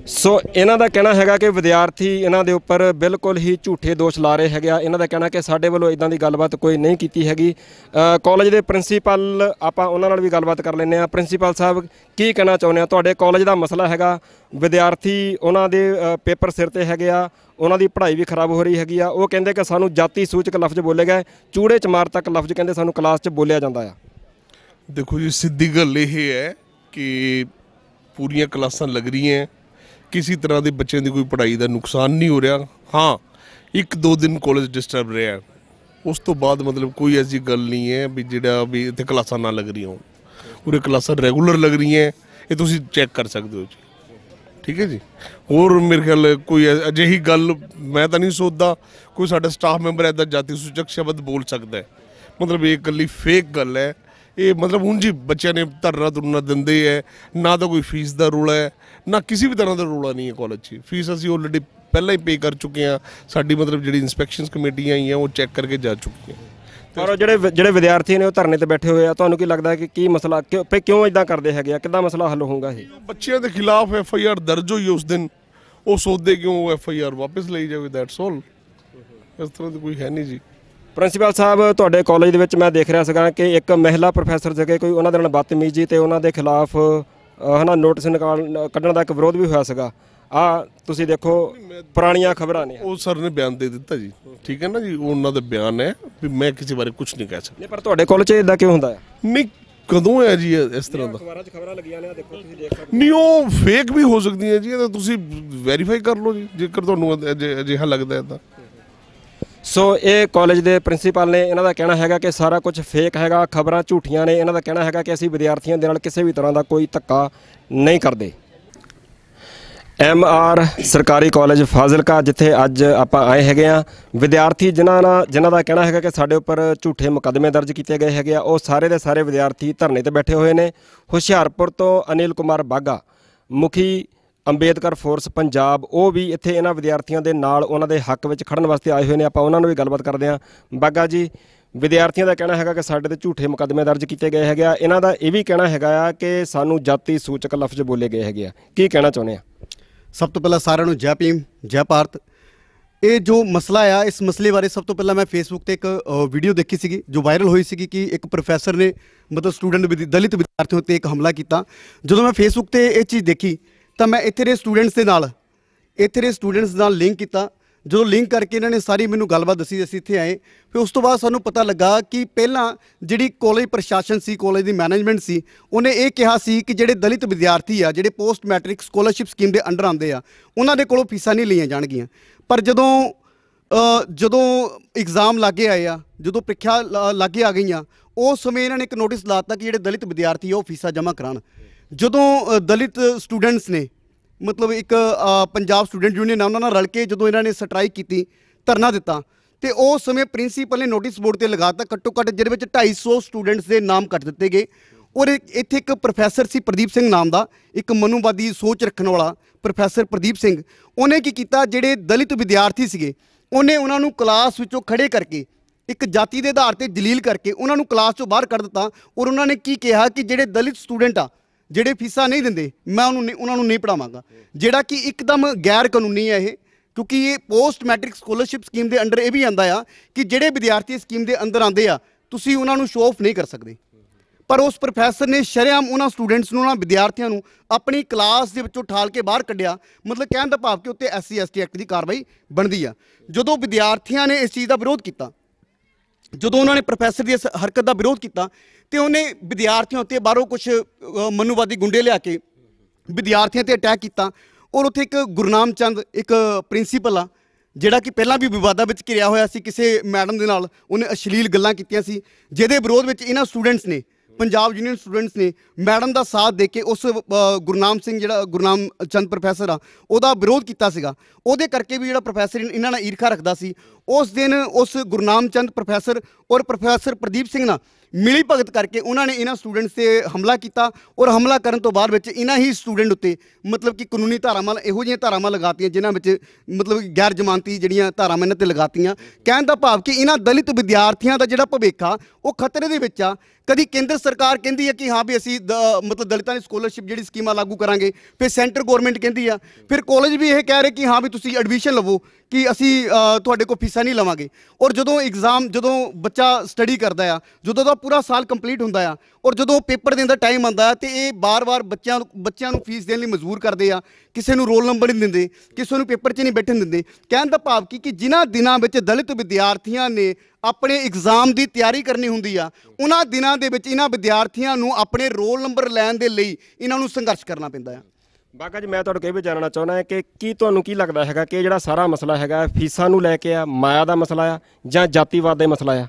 ਸੋ ਇਹਨਾਂ ਦਾ ਕਹਿਣਾ ਹੈਗਾ ਕਿ ਵਿਦਿਆਰਥੀ ਇਹਨਾਂ ਦੇ ਉੱਪਰ ਬਿਲਕੁਲ ਹੀ ਝੂਠੇ ਦੋਸ਼ ਲਾ ਰਹੇ ਹੈਗੇ ਆ। ਇਹਨਾਂ ਦਾ ਕਹਿਣਾ ਕਿ ਸਾਡੇ ਵੱਲੋਂ ਇਦਾਂ ਦੀ ਗੱਲਬਾਤ ਕੋਈ ਨਹੀਂ ਕੀਤੀ ਹੈਗੀ। ਅ, ਕਾਲਜ ਦੇ ਪ੍ਰਿੰਸੀਪਲ ਆਪਾਂ ਉਹਨਾਂ ਨਾਲ ਵੀ ਗੱਲਬਾਤ ਕਰ ਲੈਂਦੇ ਆ ਪ੍ਰਿੰਸੀਪਲ ਸਾਹਿਬ ਕੀ ਕਹਿਣਾ ਚਾਹੁੰਦੇ ਆ? ਤੁਹਾਡੇ ਕਾਲਜ ਦਾ ਮਸਲਾ ਹੈਗਾ। ਵਿਦਿਆਰਥੀ ਉਹਨਾਂ ਦੇ ਪੇਪਰ ਸਿਰ ਤੇ ਹੈਗੇ ਆ। ਉਹਨਾਂ ਦੀ ਪੜ੍ਹਾਈ ਵੀ ਖਰਾਬ ਹੋ ਰਹੀ ਹੈਗੀ ਆ। ਉਹ ਕਹਿੰਦੇ ਕਿ ਸਾਨੂੰ ਜਾਤੀ ਸੂਚਕ ਲਫ਼ਜ਼ ਬੋਲੇ ਗਏ। ਚੂੜੇ ਚਮਾਰ ਤੱਕ ਲਫ਼ਜ਼ ਕਹਿੰਦੇ ਸਾਨੂੰ ਕਲਾਸ 'ਚ ਬੋਲਿਆ ਜਾਂਦਾ ਆ। ਦੇਖੋ ਜੀ ਸਿੱਧੀ ਗੱਲ ਇਹ ਹੈ ਕਿ ਪੂਰੀਆਂ ਕਲਾਸਾਂ ਲੱਗ ਰਹੀਆਂ ਕਿਸੇ ਤਰ੍ਹਾਂ ਦੇ ਬੱਚਿਆਂ ਦੀ ਕੋਈ ਪੜ੍ਹਾਈ ਦਾ ਨੁਕਸਾਨ ਨਹੀਂ ਹੋ ਰਿਹਾ। ਹਾਂ, ਇੱਕ ਦੋ ਦਿਨ ਕਾਲਜ ਡਿਸਟਰਬ ਰਿਹਾ ਉਸ ਤੋਂ ਬਾਅਦ ਮਤਲਬ ਕੋਈ ਐਸੀ ਗੱਲ ਨਹੀਂ ਹੈ ਵੀ ਜਿਹੜਾ ਵੀ ਇੱਥੇ ਕਲਾਸਾਂ ਨਾ ਲੱਗ ਰਹੀਆਂ ਹੋਣ। ਪੂਰੇ ਕਲਾਸਾਂ ਰੈਗੂਲਰ ਲੱਗ ਰਹੀਆਂ ਇਹ ਤੁਸੀਂ ਚੈੱਕ ਕਰ ਸਕਦੇ ਹੋ ਜੀ। ਠੀਕ ਹੈ ਜੀ? ਹੋਰ ਮੇਰੇ ਖਿਆਲ ਕੋਈ ਅਜਿਹੀ ਗੱਲ ਮੈਂ ਤਾਂ ਨਹੀਂ ਸੋਚਦਾ। ਕੋਈ ਸਾਡਾ ਸਟਾਫ ਮੈਂਬਰ ਐਦਾ ਜਾਤੀ ਸੂਚਕ ਸ਼ਬਦ ਬੋਲ ਸਕਦਾ ਹੈ। ਮਤਲਬ ਇਹ ਇਕੱਲੀ ਫੇਕ ਗੱਲ ਹੈ। ਇਹ ਮਤਲਬ ਹੁਣ ਜੀ ਬੱਚਿਆਂ ਨੇ ਧਰਨਾ ਧੁਰਨਾ ਦਿੰਦੇ ਹੈ ਨਾ ਤਾਂ ਕੋਈ ਫੀਸ ਦਾ ਰੋਲਾ ਹੈ ਨਾ ਕਿਸੇ ਵੀ ਤਰ੍ਹਾਂ ਦਾ ਰੋਲਾ ਨਹੀਂ ਹੈ ਕਾਲਜ 'ਚ। ਫੀਸ ਅਸੀਂ ਆਲਰੇਡੀ ਪਹਿਲਾਂ ਹੀ ਪੇ ਕਰ ਚੁੱਕੇ ਹਾਂ ਸਾਡੀ ਮਤਲਬ ਜਿਹੜੀ ਇਨਸਪੈਕਸ਼ਨਸ ਕਮੇਟੀਆਂ ਆਈਆਂ ਉਹ ਚੈੱਕ ਕਰਕੇ ਜਾ ਚੁੱਕੀਆਂ ਉਹ ਜਿਹੜੇ ਜਿਹੜੇ ਵਿਦਿਆਰਥੀ ਨੇ ਉਹ ਧਰਨੇ ਤੇ ਬੈਠੇ ਹੋਏ ਆ ਤੁਹਾਨੂੰ ਕੀ ਲੱਗਦਾ ਕਿ ਕੀ ਮਸਲਾ ਕਿਉਂ ਭਈ ਕਿਉਂ ਇਦਾਂ ਕਰਦੇ ਹੈਗੇ ਆ? ਕਿੱਦਾਂ ਮਸਲਾ ਹੱਲ ਹੋਊਗਾ ਇਹ? ਬੱਚਿਆਂ ਦੇ ਖਿਲਾਫ ਐਫ ਆਈ ਆਰ ਦਰਜ ਹੋਈ ਉਸ ਦਿਨ। ਉਹ ਸੋਚਦੇ ਕਿਉਂ ਐਫ ਆਈ ਆਰ ਵਾਪਸ ਲਈ ਜਾਵੇ ਦੈਟਸ ਆਲ ਇਸ ਤਰ੍ਹਾਂ ਦੀ ਕੋਈ ਹੈ ਨਹੀਂ ਜੀ। ਪ੍ਰਿੰਸੀਪਲ ਸਾਹਿਬ ਤੁਹਾਡੇ ਕਾਲਜ ਦੇ ਵਿੱਚ ਮੈਂ ਦੇਖ ਰਿਹਾ ਸੀਗਾ ਕਿ ਇੱਕ ਮਹਿਲਾ ਪ੍ਰੋਫੈਸਰ ਸੀਗੇ ਕੋਈ ਉਹਨਾਂ ਦੇ ਨਾਲ ਬਦਤਮੀਜ਼ੀ ਤੇ ਉਹਨਾਂ ਦੇ ਖਿਲਾਫ ਹਨਾ ਨੋਟਿਸ ਨਿਕਾਲ ਕੱਢਣ ਦਾ ਇੱਕ ਵਿਰੋਧ ਵੀ ਹੋਇਆ ਸੀਗਾ। ਆ ਤੁਸੀਂ ਦੇਖੋ ਪੁਰਾਣੀਆਂ ਖਬਰਾਂ ਨੇ। ਉਹ ਸਰ ਨੇ ਬਿਆਨ ਦੇ ਦਿੱਤਾ ਜੀ। ਠੀਕ ਹੈ ਨਾ ਜੀ? ਉਹ ਉਹਨਾਂ ਦਾ ਬਿਆਨ ਹੈ ਵੀ ਮੈਂ ਕਿਸੇ ਬਾਰੇ ਕੁਝ ਨਹੀਂ ਕਹਿ ਸਕਦਾ। ਨਹੀਂ ਪਰ ਤੁਹਾਡੇ ਕਾਲਜ 'ਚ ਇਦਾਂ ਕਿਉਂ ਹੁੰਦਾ ਨਹੀਂ ਕਦੋਂ ਹੈ ਜੀ ਇਸ ਤਰ੍ਹਾਂ ਦਾ? ਅਖਬਾਰਾਂ 'ਚ ਖਬਰਾਂ ਲੱਗੀਆਂ ਨੇ ਦੇਖੋ ਤੁਸੀਂ ਦੇਖ ਸਕਦੇ ਨਹੀਂ ਉਹ ਫੇਕ ਵੀ ਹੋ ਸਕਦੀ ਹੈ ਜੀ ਇਹ ਤਾਂ ਤੁਸੀਂ ਵੈਰੀਫਾਈ ਕਰ ਲਓ ਜੀ ਜੇਕਰ ਤੁਹਾਨੂੰ ਅਜੇ- ਅਜਿਹਾ ਲੱਗਦਾ ਹੈ ਤਾਂ। ਸੋ ਇਹ ਕਾਲਜ ਦੇ ਪ੍ਰਿੰਸੀਪਲ ਨੇ ਇਹਨਾਂ ਦਾ ਕਹਿਣਾ ਹੈਗਾ ਕਿ ਸਾਰਾ ਕੁਝ ਫੇਕ ਹੈਗਾ, ਖਬਰਾਂ ਝੂਠੀਆਂ ਨੇ, ਇਹਨਾਂ ਦਾ ਕਹਿਣਾ ਹੈਗਾ ਕਿ ਅਸੀਂ ਵਿਦਿਆਰਥੀਆਂ ਦੇ ਨਾਲ ਕਿਸੇ ਵੀ ਤਰ੍ਹਾਂ ਦਾ ਕੋਈ ਧੱਕਾ ਨਹੀਂ ਕਰਦੇ। ਐਮ ਆਰ ਸਰਕਾਰੀ ਕਾਲਜ ਫਾਜ਼ਿਲਕਾ, ਜਿੱਥੇ ਅੱਜ ਆਪਾਂ ਆਏ ਹੈਗੇ ਆ ਵਿਦਿਆਰਥੀ ਜਿਨ੍ਹਾਂ ਨਾਲ, ਜਿਨ੍ਹਾਂ ਦਾ ਕਹਿਣਾ ਹੈਗਾ ਕਿ ਸਾਡੇ ਉੱਪਰ ਝੂਠੇ ਮੁਕੱਦਮੇ ਦਰਜ ਕੀਤੇ ਗਏ ਹੈਗੇ ਆ, ਉਹ ਸਾਰੇ ਦੇ ਸਾਰੇ ਵਿਦਿਆਰਥੀ ਧਰਨੇ ਤੇ ਬੈਠੇ ਹੋਏ ਨੇ। ਹੁਸ਼ਿਆਰਪੁਰ ਤੋਂ ਅਨਿਲ ਕੁਮਾਰ ਬਾਗਾ ਮੁਖੀ ਅੰਬੇਦਕਰ ਫੋਰਸ ਪੰਜਾਬ, ਉਹ ਵੀ ਇੱਥੇ ਇਹਨਾਂ ਵਿਦਿਆਰਥੀਆਂ ਦੇ ਨਾਲ ਉਹਨਾਂ ਦੇ ਹੱਕ ਵਿੱਚ ਖੜਨ ਵਾਸਤੇ ਆਏ ਹੋਏ ਨੇ। ਆਪਾਂ ਉਹਨਾਂ ਨੂੰ ਵੀ ਗੱਲਬਾਤ ਕਰਦੇ ਹਾਂ। ਬਾਗਾ ਜੀ, ਵਿਦਿਆਰਥੀਆਂ ਦਾ ਕਹਿਣਾ ਹੈਗਾ ਕਿ ਸਾਡੇ ਤੇ ਝੂਠੇ ਮੁਕੱਦਮੇ ਦਰਜ ਕੀਤੇ ਗਏ ਹੈਗੇ ਆ। ਇਹਨਾਂ ਦਾ ਇਹ ਵੀ ਕਹਿਣਾ ਹੈਗਾ ਆ ਕਿ ਸਾਨੂੰ ਜਾਤੀ ਸੂਚਕ ਲਫ਼ਜ਼ ਬੋਲੇ ਗਏ ਹੈਗੇ ਆ। ਕੀ ਕਹਿਣਾ ਚਾਹੁੰਦੇ ਆ? ਸਭ ਤੋਂ ਪਹਿਲਾਂ ਸਾਰਿਆਂ ਨੂੰ ਜੈ ਭੀਮ, ਜੈ ਭਾਰਤ। ਇਹ ਜੋ ਮਸਲਾ ਆ, ਇਸ ਮਸਲੇ ਬਾਰੇ ਸਭ ਤੋਂ ਪਹਿਲਾਂ ਮੈਂ ਫੇਸਬੁੱਕ ਤੇ ਇੱਕ ਵੀਡੀਓ ਦੇਖੀ ਸੀਗੀ, ਜੋ ਵਾਇਰਲ ਹੋਈ ਸੀਗੀ ਕਿ ਇੱਕ ਪ੍ਰੋਫੈਸਰ ਨੇ ਮਤਲਬ ਸਟੂਡੈਂਟ ਦਲਿਤ ਵਿਦਿਆਰਥੀਆਂ ਉੱਤੇ ਇੱਕ ਹਮਲਾ ਕੀਤਾ। ਜਦੋਂ ਮੈਂ ਫੇਸਬੁੱਕ ਤੇ ਇਹ ਚੀਜ਼ ਦੇਖੀ ਤਾਂ ਮੈਂ ਇੱਥੇ ਦੇ ਸਟੂਡੈਂਟਸ ਦੇ ਨਾਲ, ਇੱਥੇ ਦੇ ਸਟੂਡੈਂਟਸ ਨਾਲ ਲਿੰਕ ਕੀਤਾ। ਜਦੋਂ ਲਿੰਕ ਕਰਕੇ ਇਹਨਾਂ ਨੇ ਸਾਰੀ ਮੈਨੂੰ ਗੱਲਬਾਤ ਦੱਸੀ ਅਸੀਂ ਇੱਥੇ ਆਏ। ਫਿਰ ਉਸ ਤੋਂ ਬਾਅਦ ਸਾਨੂੰ ਪਤਾ ਲੱਗਾ ਕਿ ਪਹਿਲਾਂ ਜਿਹੜੀ ਕਾਲਜ ਪ੍ਰਸ਼ਾਸਨ ਸੀ ਕਾਲਜ ਦੀ ਮੈਨੇਜਮੈਂਟ ਸੀ, ਉਹਨੇ ਇਹ ਕਿਹਾ ਸੀ ਕਿ ਜਿਹੜੇ ਦਲਿਤ ਵਿਦਿਆਰਥੀ ਆ, ਜਿਹੜੇ ਪੋਸਟ ਮੈਟ੍ਰਿਕ ਸਕਾਲਰਸ਼ਿਪ ਸਕੀਮ ਦੇ ਅੰਡਰ ਆਉਂਦੇ ਆ, ਉਹਨਾਂ ਦੇ ਕੋਲੋਂ ਫੀਸਾਂ ਨਹੀਂ ਲਈਆਂ ਜਾਣਗੀਆਂ। ਪਰ ਜਦੋਂ ਜਦੋਂ ਐਗਜ਼ਾਮ ਲਾਗੇ ਆਏ ਆ, ਜਦੋਂ ਪ੍ਰੀਖਿਆ ਲਾ- ਲਾਗੇ ਆ ਗਈਆਂ ਉਸ ਸਮੇਂ ਇਹਨਾਂ ਨੇ ਇੱਕ ਨੋਟਿਸ ਲਾਤਾ ਕਿ ਜਿਹੜੇ ਦਲਿਤ ਵਿਦਿਆਰਥੀ ਆ ਉਹ ਫੀਸਾਂ ਜਮ੍ਹਾਂ ਕਰਾਉਣ। ਜਦੋਂ ਅ, ਦਲਿਤ ਸਟੂਡੈਂਟਸ ਨੇ ਮਤਲਬ ਇੱਕ ਅ, ਪੰਜਾਬ ਸਟੂਡੈਂਟ ਯੂਨੀਅਨ ਆ ਉਹਨਾਂ ਨਾਲ ਰਲ ਕੇ ਜਦੋਂ ਇਹਨਾਂ ਨੇ ਸਟ੍ਰਾਈਕ ਕੀਤੀ ਧਰਨਾ ਦਿੱਤਾ ਤੇ ਉਸ ਸਮੇਂ ਪ੍ਰਿੰਸੀਪਲ ਨੇ ਨੋਟਿਸ ਬੋਰਡ ਤੇ ਲਗਾਤਾ ਘੱਟੋ ਘੱਟ ਜਿਹਦੇ ਵਿੱਚ 250 ਸਟੂਡੈਂਟਸ ਦੇ ਨਾਮ ਕੱਟ ਦਿੱਤੇ ਗਏ। ਔਰ ਇੱਕ- ਇੱਥੇ ਇੱਕ ਪ੍ਰੋਫੈਸਰ ਸੀ ਪ੍ਰਦੀਪ ਸਿੰਘ ਨਾਮ ਦਾ ਇੱਕ ਮਨੂਵਾਦੀ ਸੋਚ ਰੱਖਣ ਵਾਲਾ ਪ੍ਰੋਫੈਸਰ ਪ੍ਰਦੀਪ ਸਿੰਘ। ਉਹਨੇ ਕੀ ਕੀਤਾ ਜਿਹੜੇ ਦਲਿਤ ਵਿਦਿਆਰਥੀ ਸੀਗੇ ਉਹਨੇ ਉਹਨਾਂ ਨੂੰ ਕਲਾਸ ਵਿੱਚੋਂ ਖੜੇ ਕਰਕੇ ਇੱਕ ਜਾਤੀ ਦੇ ਆਧਾਰ ਤੇ ਦਲੀਲ ਕਰਕੇ ਉਹਨਾਂ ਨੂੰ ਕਲਾਸ ਚੋਂ ਬਾਹਰ ਕੱਢ ਦਿੱਤਾ ਔਰ ਉਹਨਾਂ ਨੇ ਕੀ ਕਿਹਾ ਕਿ ਜਿਹੜੇ ਦਲਿਤ ਸਟੂਡੈਂਟ ਆ, ਜਿਹੜੇ ਫੀਸਾਂ ਨਹੀਂ ਦਿੰਦੇ, ਮੈਂ ਉਹਨੂੰ ਨਹੀਂ- ਉਹਨਾਂ ਨੂੰ ਨਹੀਂ ਪੜਾਵਾਂਗਾ ਜਿਹੜਾ ਕਿ ਇੱਕਦਮ ਗੈਰ ਕਾਨੂੰਨੀ ਹੈ ਇਹ, ਕਿਉਂਕਿ ਇਹ ਪੋਸਟ ਮੈਟ੍ਰਿਕ ਸਕਾਲਰਸ਼ਿਪ ਸਕੀਮ ਦੇ ਅੰਡਰ ਇਹ ਵੀ ਆਂਦਾ ਆ ਕਿ ਜਿਹੜੇ ਵਿਦਿਆਰਥੀ ਇਸ ਸਕੀਮ ਦੇ ਅੰਦਰ ਆਂਦੇ ਆ, ਤੁਸੀਂ ਉਹਨਾਂ ਨੂੰ ਸ਼ੋਅ ਆਫ ਨਹੀਂ ਕਰ ਸਕਦੇ। ਪਰ ਉਸ ਪ੍ਰੋਫੈਸਰ ਨੇ ਸ਼ਰੇਆਮ ਉਹਨਾਂ ਸਟੂਡੈਂਟਸ ਨੂੰ, ਉਹਨਾਂ ਵਿਦਿਆਰਥੀਆਂ ਨੂੰ ਆਪਣੀ ਕਲਾਸ ਦੇ ਵਿੱਚੋਂ ਠਾਲ ਕੇ ਬਾਹਰ ਕੱਢਿਆ, ਮਤਲਬ ਕਹਿਣ ਦਾ ਭਾਵ ਕਿ ਉੱਤੇ ਐਸਸੀ ਐਸਟੀ ਐਕਟ ਦੀ ਕਾਰਵਾਈ ਬਣਦੀ ਆ। ਜਦੋਂ ਵਿਦਿਆਰਥੀਆਂ ਨੇ ਇਸ ਚੀਜ਼ ਦਾ ਵਿਰੋਧ ਕੀਤਾ ਜਦੋਂ ਉਹਨਾਂ ਨੇ ਪ੍ਰੋਫੈਸਰ ਦੀ ਇਸ ਹਰਕਤ ਦਾ ਵਿਰੋਧ ਕੀਤਾ ਤੇ ਉਹਨੇ ਵਿਦਿਆਰਥੀਆਂ ਉੱਤੇ ਬਾਹਰੋਂ ਕੁਝ ਮਨੂਵਾਦੀ ਗੁੰਡੇ ਲਿਆ ਕੇ ਵਿਦਿਆਰਥੀਆਂ ਤੇ ਅਟੈਕ ਕੀਤਾ ਔਰ ਉੱਥੇ ਇੱਕ ਗੁਰਨਾਮ ਚੰਦ ਇੱਕ ਪ੍ਰਿੰਸੀਪਲ ਆ, ਜਿਹੜਾ ਕਿ ਪਹਿਲਾਂ ਵੀ ਵਿਵਾਦਾਂ ਵਿੱਚ ਘਿਰਿਆ ਹੋਇਆ ਸੀ, ਕਿਸੇ ਮੈਡਮ ਦੇ ਨਾਲ ਉਹਨੇ ਅਸ਼ਲੀਲ ਗੱਲਾਂ ਕੀਤੀਆਂ ਸੀ, ਜਿਹਦੇ ਵਿਰੋਧ ਵਿੱਚ ਇਹਨਾਂ ਸਟੂਡੈਂਟਸ ਨੇ ਪੰਜਾਬ ਯੂਨੀਅਨ ਸਟੂਡੈਂਟਸ ਨੇ ਮੈਡਮ ਦਾ ਸਾਥ ਦੇ ਕੇ ਉਸ ਗੁਰਨਾਮ ਸਿੰਘ ਜਿਹੜਾ ਗੁਰਨਾਮ ਚੰਦ ਪ੍ਰੋਫੈਸਰ ਆ, ਉਹਦਾ ਵਿਰੋਧ ਕੀਤਾ ਸੀਗਾ। ਉਹਦੇ ਕਰਕੇ ਵੀ ਜਿਹੜਾ ਪ੍ਰੋਫੈਸਰ ਇਹਨਾਂ ਨਾਲ ਈਰਖਾ ਰੱਖਦਾ ਸੀ। ਉਸ ਦਿਨ ਉਸ ਗੁਰਨਾਮ ਚੰਦ ਪ੍ਰੋਫੈਸਰ ਔਰ ਪ੍ਰੋਫੈਸਰ ਪ੍ਰਦੀਪ ਸਿੰਘ ਨਾਲ ਮਿਲੀ ਭਗਤ ਕਰਕੇ ਉਹਨਾਂ ਨੇ ਇਹਨਾਂ ਸਟੂਡੈਂਟਸ ਤੇ ਹਮਲਾ ਕੀਤਾ ਔਰ ਹਮਲਾ ਕਰਨ ਤੋਂ ਬਾਅਦ ਵਿੱਚ ਇਹਨਾਂ ਹੀ ਸਟੂਡੈਂਟ ਉੱਤੇ ਮਤਲਬ ਕਿ ਕਾਨੂੰਨੀ ਧਾਰਾਵਾਂ ਇਹੋ ਜਿਹੀਆਂ ਧਾਰਾਵਾਂ ਲਗਾਤੀਆਂ, ਜਿਨ੍ਹਾਂ ਵਿੱਚ ਮਤਲਬ ਗੈਰ ਜ਼ਮਾਨਤੀ ਜਿਹੜੀਆਂ ਧਾਰਾਵਾਂ ਇਹਨਾਂ ਤੇ ਲਗਾਤੀਆਂ। ਕਹਿਣ ਦਾ ਭਾਵ ਕਿ ਇਹਨਾਂ ਦਲਿਤ ਵਿਦਿਆਰਥੀਆਂ ਦਾ ਜਿਹੜਾ ਭਵਿੱਖ ਆ, ਉਹ ਖਤਰੇ ਦੇ ਵਿੱਚ ਆ। ਕਦੀ ਕੇਂਦਰ ਸਰਕਾਰ ਕਹਿੰਦੀ ਹੈ ਕਿ ਹਾਂ ਵੀ ਅਸੀਂ ਦ- ਮਤਲਬ ਦਲਿਤਾਂ ਦੀ ਸਕਾਲਰਸ਼ਿਪ ਜਿਹੜੀ ਸਕੀਮਾਂ ਲਾਗੂ ਕਰਾਂਗੇ, ਫਿਰ ਸੈਂਟਰ ਗਵਰਨਮੈਂਟ ਕਹਿੰਦੀ ਆ, ਫਿਰ ਕਾਲਜ ਵੀ ਇਹ ਕਹਿ ਰਹੇ ਕਿ ਹਾਂ ਵੀ ਤੁਸੀਂ ਐਡਮਿਸ਼ਨ ਲਵੋ ਕਿ ਅਸੀਂ ਤੁਹਾਡੇ ਕੋਲ ਫੀਸਾਂ ਨਹੀਂ ਲਵਾਂਗੇ। ਔਰ ਜਦੋਂ ਐਗਜ਼ਾਮ ਜਦੋਂ ਬੱਚਾ ਸਟੱਡੀ ਕਰਦਾ ਆ, ਜਦੋਂ ਦਾ ਪੂਰਾ ਸਾਲ ਕੰਪਲੀਟ ਹੁੰਦਾ ਆ, ਔਰ ਜਦੋਂ ਪੇਪਰ ਦੇਣ ਦਾ ਟਾਈਮ ਆਉਂਦਾ ਆ, ਤੇ ਇਹ ਬਾਰ-ਬਾਰ ਬੱਚਿਆਂ ਬੱਚਿਆਂ ਨੂੰ ਫੀਸ ਦੇਣ ਲਈ ਮਜਬੂਰ ਕਰਦੇ ਆ ਕਿਸੇ ਨੂੰ ਰੋਲ ਨੰਬਰ ਨਹੀਂ ਦਿੰਦੇ ਕਿਸੇ ਨੂੰ ਪੇਪਰ 'ਚ ਨਹੀਂ ਬੈਠਣ ਦਿੰਦੇ। ਕਹਿਣ ਦਾ ਭਾਵ ਕੀ ਕਿ ਜਿਨ੍ਹਾਂ ਦਿਨਾਂ ਵਿੱਚ ਦਲਿਤ ਵਿਦਿਆਰਥੀਆਂ ਨੇ ਆਪਣੇ ਐਗਜ਼ਾਮ ਦੀ ਤਿਆਰੀ ਕਰਨੀ ਹੁੰਦੀ ਆ ਉਹਨਾਂ ਦਿਨਾਂ ਦੇ ਵਿੱਚ ਇਹਨਾਂ ਵਿਦਿਆਰਥੀਆਂ ਨੂੰ ਆਪਣੇ ਰੋਲ ਨੰਬਰ ਲੈਣ ਦੇ ਲਈ ਇਹਨਾਂ ਨੂੰ ਸੰਘਰਸ਼ ਕਰਨਾ ਪੈਂਦਾ ਆ। ਬਾਗਾ ਜੀ ਮੈਂ ਤੁਹਾਡੇ ਕੋਲ ਇਹ ਵੀ ਜਾਣਨਾ ਚਾਹੁੰਦਾ ਹਾਂ ਕਿ ਕੀ ਤੁਹਾਨੂੰ ਕੀ ਲੱਗਦਾ ਹੈਗਾ ਕਿ ਜਿਹੜਾ ਸਾਰਾ ਮਸਲਾ ਹੈਗਾ ਫੀਸਾਂ ਨੂੰ ਲੈ ਕੇ ਆ ਮਾਇਆ ਦਾ ਮਸਲਾ ਆ ਜਾਂ ਜਾਤੀਵਾਦ ਦਾ ਮਸਲਾ ਆ?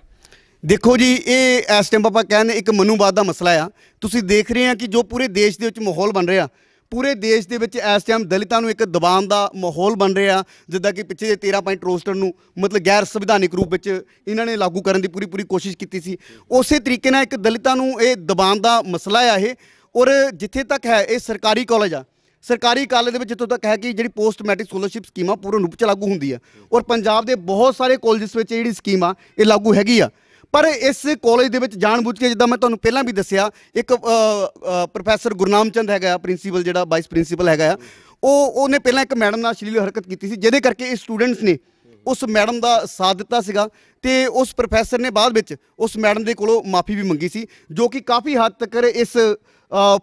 ਦੇਖੋ ਜੀ ਇਹ ਇਸ ਟਾਈਮ ਆਪਾਂ ਕਹਿੰਦੇ ਇੱਕ ਮਨੂਵਾਦ ਦਾ ਮਸਲਾ ਆ। ਤੁਸੀਂ ਦੇਖ ਰਹੇ ਆ ਕਿ ਜੋ ਪੂਰੇ ਦੇਸ਼ ਦੇ ਵਿੱਚ ਮਾਹੌਲ ਬਣ ਰਿਹਾ ਪੂਰੇ ਦੇਸ਼ ਦੇ ਵਿੱਚ ਇਸ ਟਾਈਮ ਦਲਿਤਾਂ ਨੂੰ ਇੱਕ ਦਬਾਅ ਦਾ ਮਾਹੌਲ ਬਣ ਰਿਹਾ, ਜਿੱਦਾਂ ਕਿ ਪਿੱਛੇ ਜੇ 13 ਪੁਆਇੰਟ ਰੋਸਟਰ ਨੂੰ, ਮਤਲਬ ਗੈਰ ਸੰਵਿਧਾਨਿਕ ਰੂਪ ਵਿੱਚ ਇਹਨਾਂ ਨੇ ਲਾਗੂ ਕਰਨ ਦੀ ਪੂਰੀ ਪੂਰੀ ਕੋਸ਼ਿਸ਼ ਕੀਤੀ ਸੀ। ਉਸੇ ਤਰੀਕੇ ਨਾਲ ਇੱਕ ਦਲਿਤਾਂ ਨੂੰ ਇਹ ਦਬਾਅ ਦਾ ਮਸਲਾ ਆ ਇਹ, ਔਰ ਜਿੱਥੇ ਤੱਕ ਹੈ, ਇਹ ਸਰਕਾਰੀ ਕਾਲਜ ਆ। ਸਰਕਾਰੀ ਕਾਲਜ ਦੇ ਵਿੱਚ ਜਿੱਥੋਂ ਤੱਕ ਹੈ ਕਿ ਜਿਹੜੀ ਪੋਸਟ ਮੈਟ੍ਰਿਕ ਸਕੋਲਰਸ਼ਿਪ ਸਕੀਮ ਆ ਪੂਰਨ ਰੂਪ ਚ ਲਾਗੂ ਹੁੰਦੀ ਆ। ਔਰ ਪੰਜਾਬ ਦੇ ਬਹੁਤ ਸਾਰੇ ਕਾਲਜਸ ਵਿੱਚ ਇਹ ਜਿਹੜੀ ਸਕੀਮ ਆ, ਇਹ ਲਾਗੂ ਹੈਗੀ ਆ। ਪਰ ਇਸ ਕਾਲਜ ਦੇ ਵਿੱਚ ਜਾਣਬੁੱਝ ਕੇ ਜਿੱਦਾਂ ਮੈਂ ਤੁਹਾਨੂੰ ਪਹਿਲਾਂ ਵੀ ਦੱਸਿਆ ਇੱਕ ਪ੍ਰੋਫੈਸਰ ਗੁਰਨਾਮ ਚੰਦ ਹੈਗਾ ਪ੍ਰਿੰਸੀਪਲ ਜਿਹੜਾ ਵਾਈਸ ਪ੍ਰਿੰਸੀਪਲ ਹੈਗਾ ਆ ਉਹ ਉਹਨੇ ਪਹਿਲਾਂ ਇੱਕ ਮੈਡਮ ਨਾਲ ਅਸ਼ਲੀਲ ਹਰਕਤ ਕੀਤੀ ਸੀ ਜਿਹਦੇ ਕਰਕੇ ਇਹ ਸਟੂਡੈਂਟਸ ਨੇ ਉਸ ਮੈਡਮ ਦਾ ਸਾਥ ਦਿੱਤਾ ਸੀਗਾ ਤੇ ਉਸ ਪ੍ਰੋਫੈਸਰ ਨੇ ਬਾਅਦ ਵਿੱਚ ਉਸ ਮੈਡਮ ਦੇ ਕੋਲੋਂ ਮਾਫੀ ਵੀ ਮੰਗੀ ਸੀ ਜੋ ਕਿ ਕਾਫੀ ਹੱਦ ਤੱਕ ਇਸ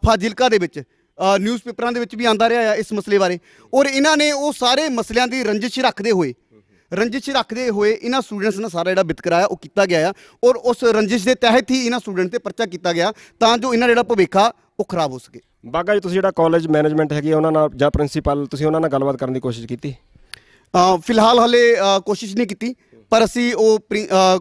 ਫਾਜ਼ਿਲਕਾ ਦੇ ਵਿੱਚ ਅ, ਨਿਊਜ਼ਪੇਪਰਾਂ ਦੇ ਵਿੱਚ ਵੀ ਆਂਦਾ ਰਿਹਾ ਆ ਇਸ ਮਸਲੇ ਬਾਰੇ। ਔਰ ਇਹਨਾਂ ਨੇ ਉਹ ਸਾਰੇ ਮਸਲਿਆਂ ਦੀ ਰੰਜਿਸ਼ ਰੱਖਦੇ ਹੋਏ ਰੰਜਿਸ਼ ਰੱਖਦੇ ਹੋਏ ਇਹਨਾਂ ਸਟੂਡੈਂਟਸ ਨਾਲ ਸਾਰਾ ਜਿਹੜਾ ਵਿਤਕਰਾ ਆ ਉਹ ਕੀਤਾ ਗਿਆ ਆ ਔਰ ਉਸ ਰੰਜਿਸ਼ ਦੇ ਤਹਿਤ ਹੀ ਇਹਨਾਂ ਸਟੂਡੈਂਟ ਤੇ ਪਰਚਾ ਕੀਤਾ ਗਿਆ ਤਾਂ ਜੋ ਇਹਨਾਂ ਜਿਹੜਾ ਭਵਿੱਖ ਉਹ ਖਰਾਬ ਹੋ ਸਕੇ। ਬਾਗਾ ਜੀ ਤੁਸੀਂ ਜਿਹੜਾ ਕਾਲਜ ਮੈਨੇਜਮੈਂਟ ਹੈਗੀ ਉਹਨਾਂ ਨਾਲ ਜਾਂ ਪ੍ਰਿੰਸੀਪਲ ਤੁਸੀਂ ਉਹਨਾਂ ਨਾਲ ਗੱਲਬਾਤ ਕਰਨ ਦੀ ਕੋਸ਼ਿਸ਼ ਕੀਤੀ? ਫਿਲਹਾਲ ਹਲੇ ਕੋਸ਼ਿਸ਼ ਨਹੀਂ ਕੀਤੀ ਪਰ ਅਸੀਂ ਉਹ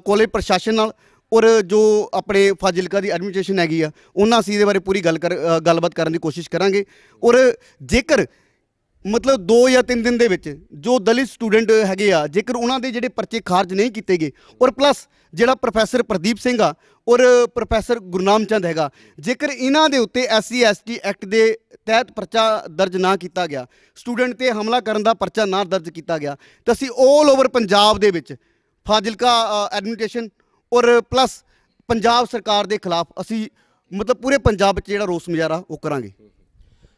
ਕਾਲਜ ਪ੍ਰਸ਼ਾਸਨ ਨਾਲ ਔਰ ਜੋ ਆਪਣੇ ਫਾਜ਼ਿਲਕਾ ਦੀ ਐਡਮਿਨਿਸਟ੍ਰੇਸ਼ਨ ਹੈਗੀ ਆ ਉਹਨਾਂ ਅਸੀਂ ਇਹਦੇ ਬਾਰੇ ਪੂਰੀ ਗੱਲ ਕਰ ਗੱਲਬਾਤ ਕਰਨ ਦੀ ਕੋਸ਼ਿਸ਼ ਕਰਾਂਗੇ ਔਰ ਜੇਕਰ ਮਤਲਬ 2 ਜਾਂ 3 ਦਿਨ ਦੇ ਵਿੱਚ ਜੋ ਦਲਿਤ ਸਟੂਡੈਂਟ ਹੈਗੇ ਆ, ਜੇਕਰ ਉਹਨਾਂ ਦੇ ਜਿਹੜੇ ਪਰਚੇ ਖਾਰਜ ਨਹੀਂ ਕੀਤੇ ਗਏ, ਔਰ ਪਲੱਸ ਜਿਹੜਾ ਪ੍ਰੋਫੈਸਰ ਪ੍ਰਦੀਪ ਸਿੰਘ ਆ, ਔਰ ਪ੍ਰੋਫੈਸਰ ਗੁਰਨਾਮ ਚੰਦ ਹੈਗਾ, ਜੇਕਰ ਇਹਨਾਂ ਦੇ ਉੱਤੇ ਐਸਸੀ ਐਸਟੀ ਐਕਟ ਦੇ ਤਹਿਤ ਪਰਚਾ ਦਰਜ ਨਾ ਕੀਤਾ ਗਿਆ, ਸਟੂਡੈਂਟ ਤੇ ਹਮਲਾ ਕਰਨ ਦਾ ਪਰਚਾ ਨਾ ਦਰਜ ਕੀਤਾ ਗਿਆ, ਤਾਂ ਅਸੀਂ 올 ਓਵਰ ਪੰਜਾਬ ਦੇ ਵਿੱਚ ਫਾਜ਼ਿਲਕਾ ਐਡਮਿਨਿਸਟ੍ਰੇਸ਼ਨ ਔਰ ਪਲੱਸ ਪੰਜਾਬ ਸਰਕਾਰ ਦੇ ਖਿਲਾਫ ਅਸੀਂ ਮਤਲਬ ਪੂਰੇ ਪੰਜਾਬ 'ਚ ਜਿਹੜਾ ਰੋਸ ਮੁਜ਼ਾਹਰਾ ਉਹ ਕਰਾਂਗੇ।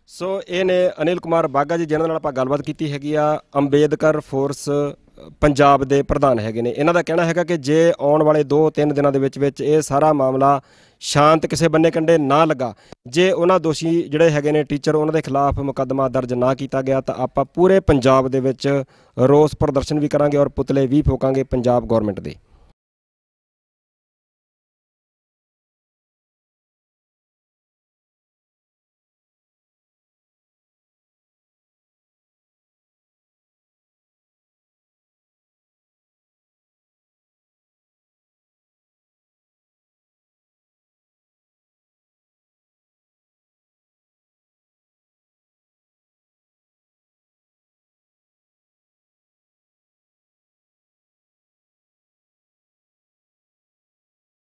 ਸੋ ਇਹ ਨੇ ਅਨਿਲ ਕੁਮਾਰ ਬਾਗਾ ਜੀ ਜਿਹਨਾਂ ਨਾਲ ਆਪਾਂ ਗੱਲਬਾਤ ਕੀਤੀ ਹੈਗੀ ਆ। ਅੰਬੇਦਕਰ ਫੋਰਸ ਪੰਜਾਬ ਦੇ ਪ੍ਰਧਾਨ ਹੈਗੇ ਨੇ। ਇਹਨਾਂ ਦਾ ਕਹਿਣਾ ਹੈਗਾ ਕਿ ਜੇ ਆਉਣ ਵਾਲੇ 2-3 ਦਿਨਾਂ ਦੇ ਵਿੱਚ ਵਿੱਚ ਇਹ ਸਾਰਾ ਮਾਮਲਾ ਸ਼ਾਂਤ ਕਿਸੇ ਬੰਨੇ ਕੰਡੇ ਨਾ ਲੱਗਾ, ਜੇ ਉਹਨਾਂ ਦੋਸ਼ੀ ਜਿਹੜੇ ਹੈਗੇ ਨੇ ਟੀਚਰ, ਉਹਨਾਂ ਦੇ ਖਿਲਾਫ ਮੁਕੱਦਮਾ ਦਰਜ ਨਾ ਕੀਤਾ ਗਿਆ, ਤਾਂ ਆਪਾਂ ਪੂਰੇ ਪੰਜਾਬ ਦੇ ਵਿੱਚ ਰੋਸ ਪ੍ਰਦਰਸ਼ਨ ਵੀ ਕਰਾਂਗੇ ਔਰ ਪੁਤਲੇ ਵੀ ਫੋਕਾਂਗੇ ਪੰਜਾਬ ਗਵਰਨਮੈਂਟ ਦੇ।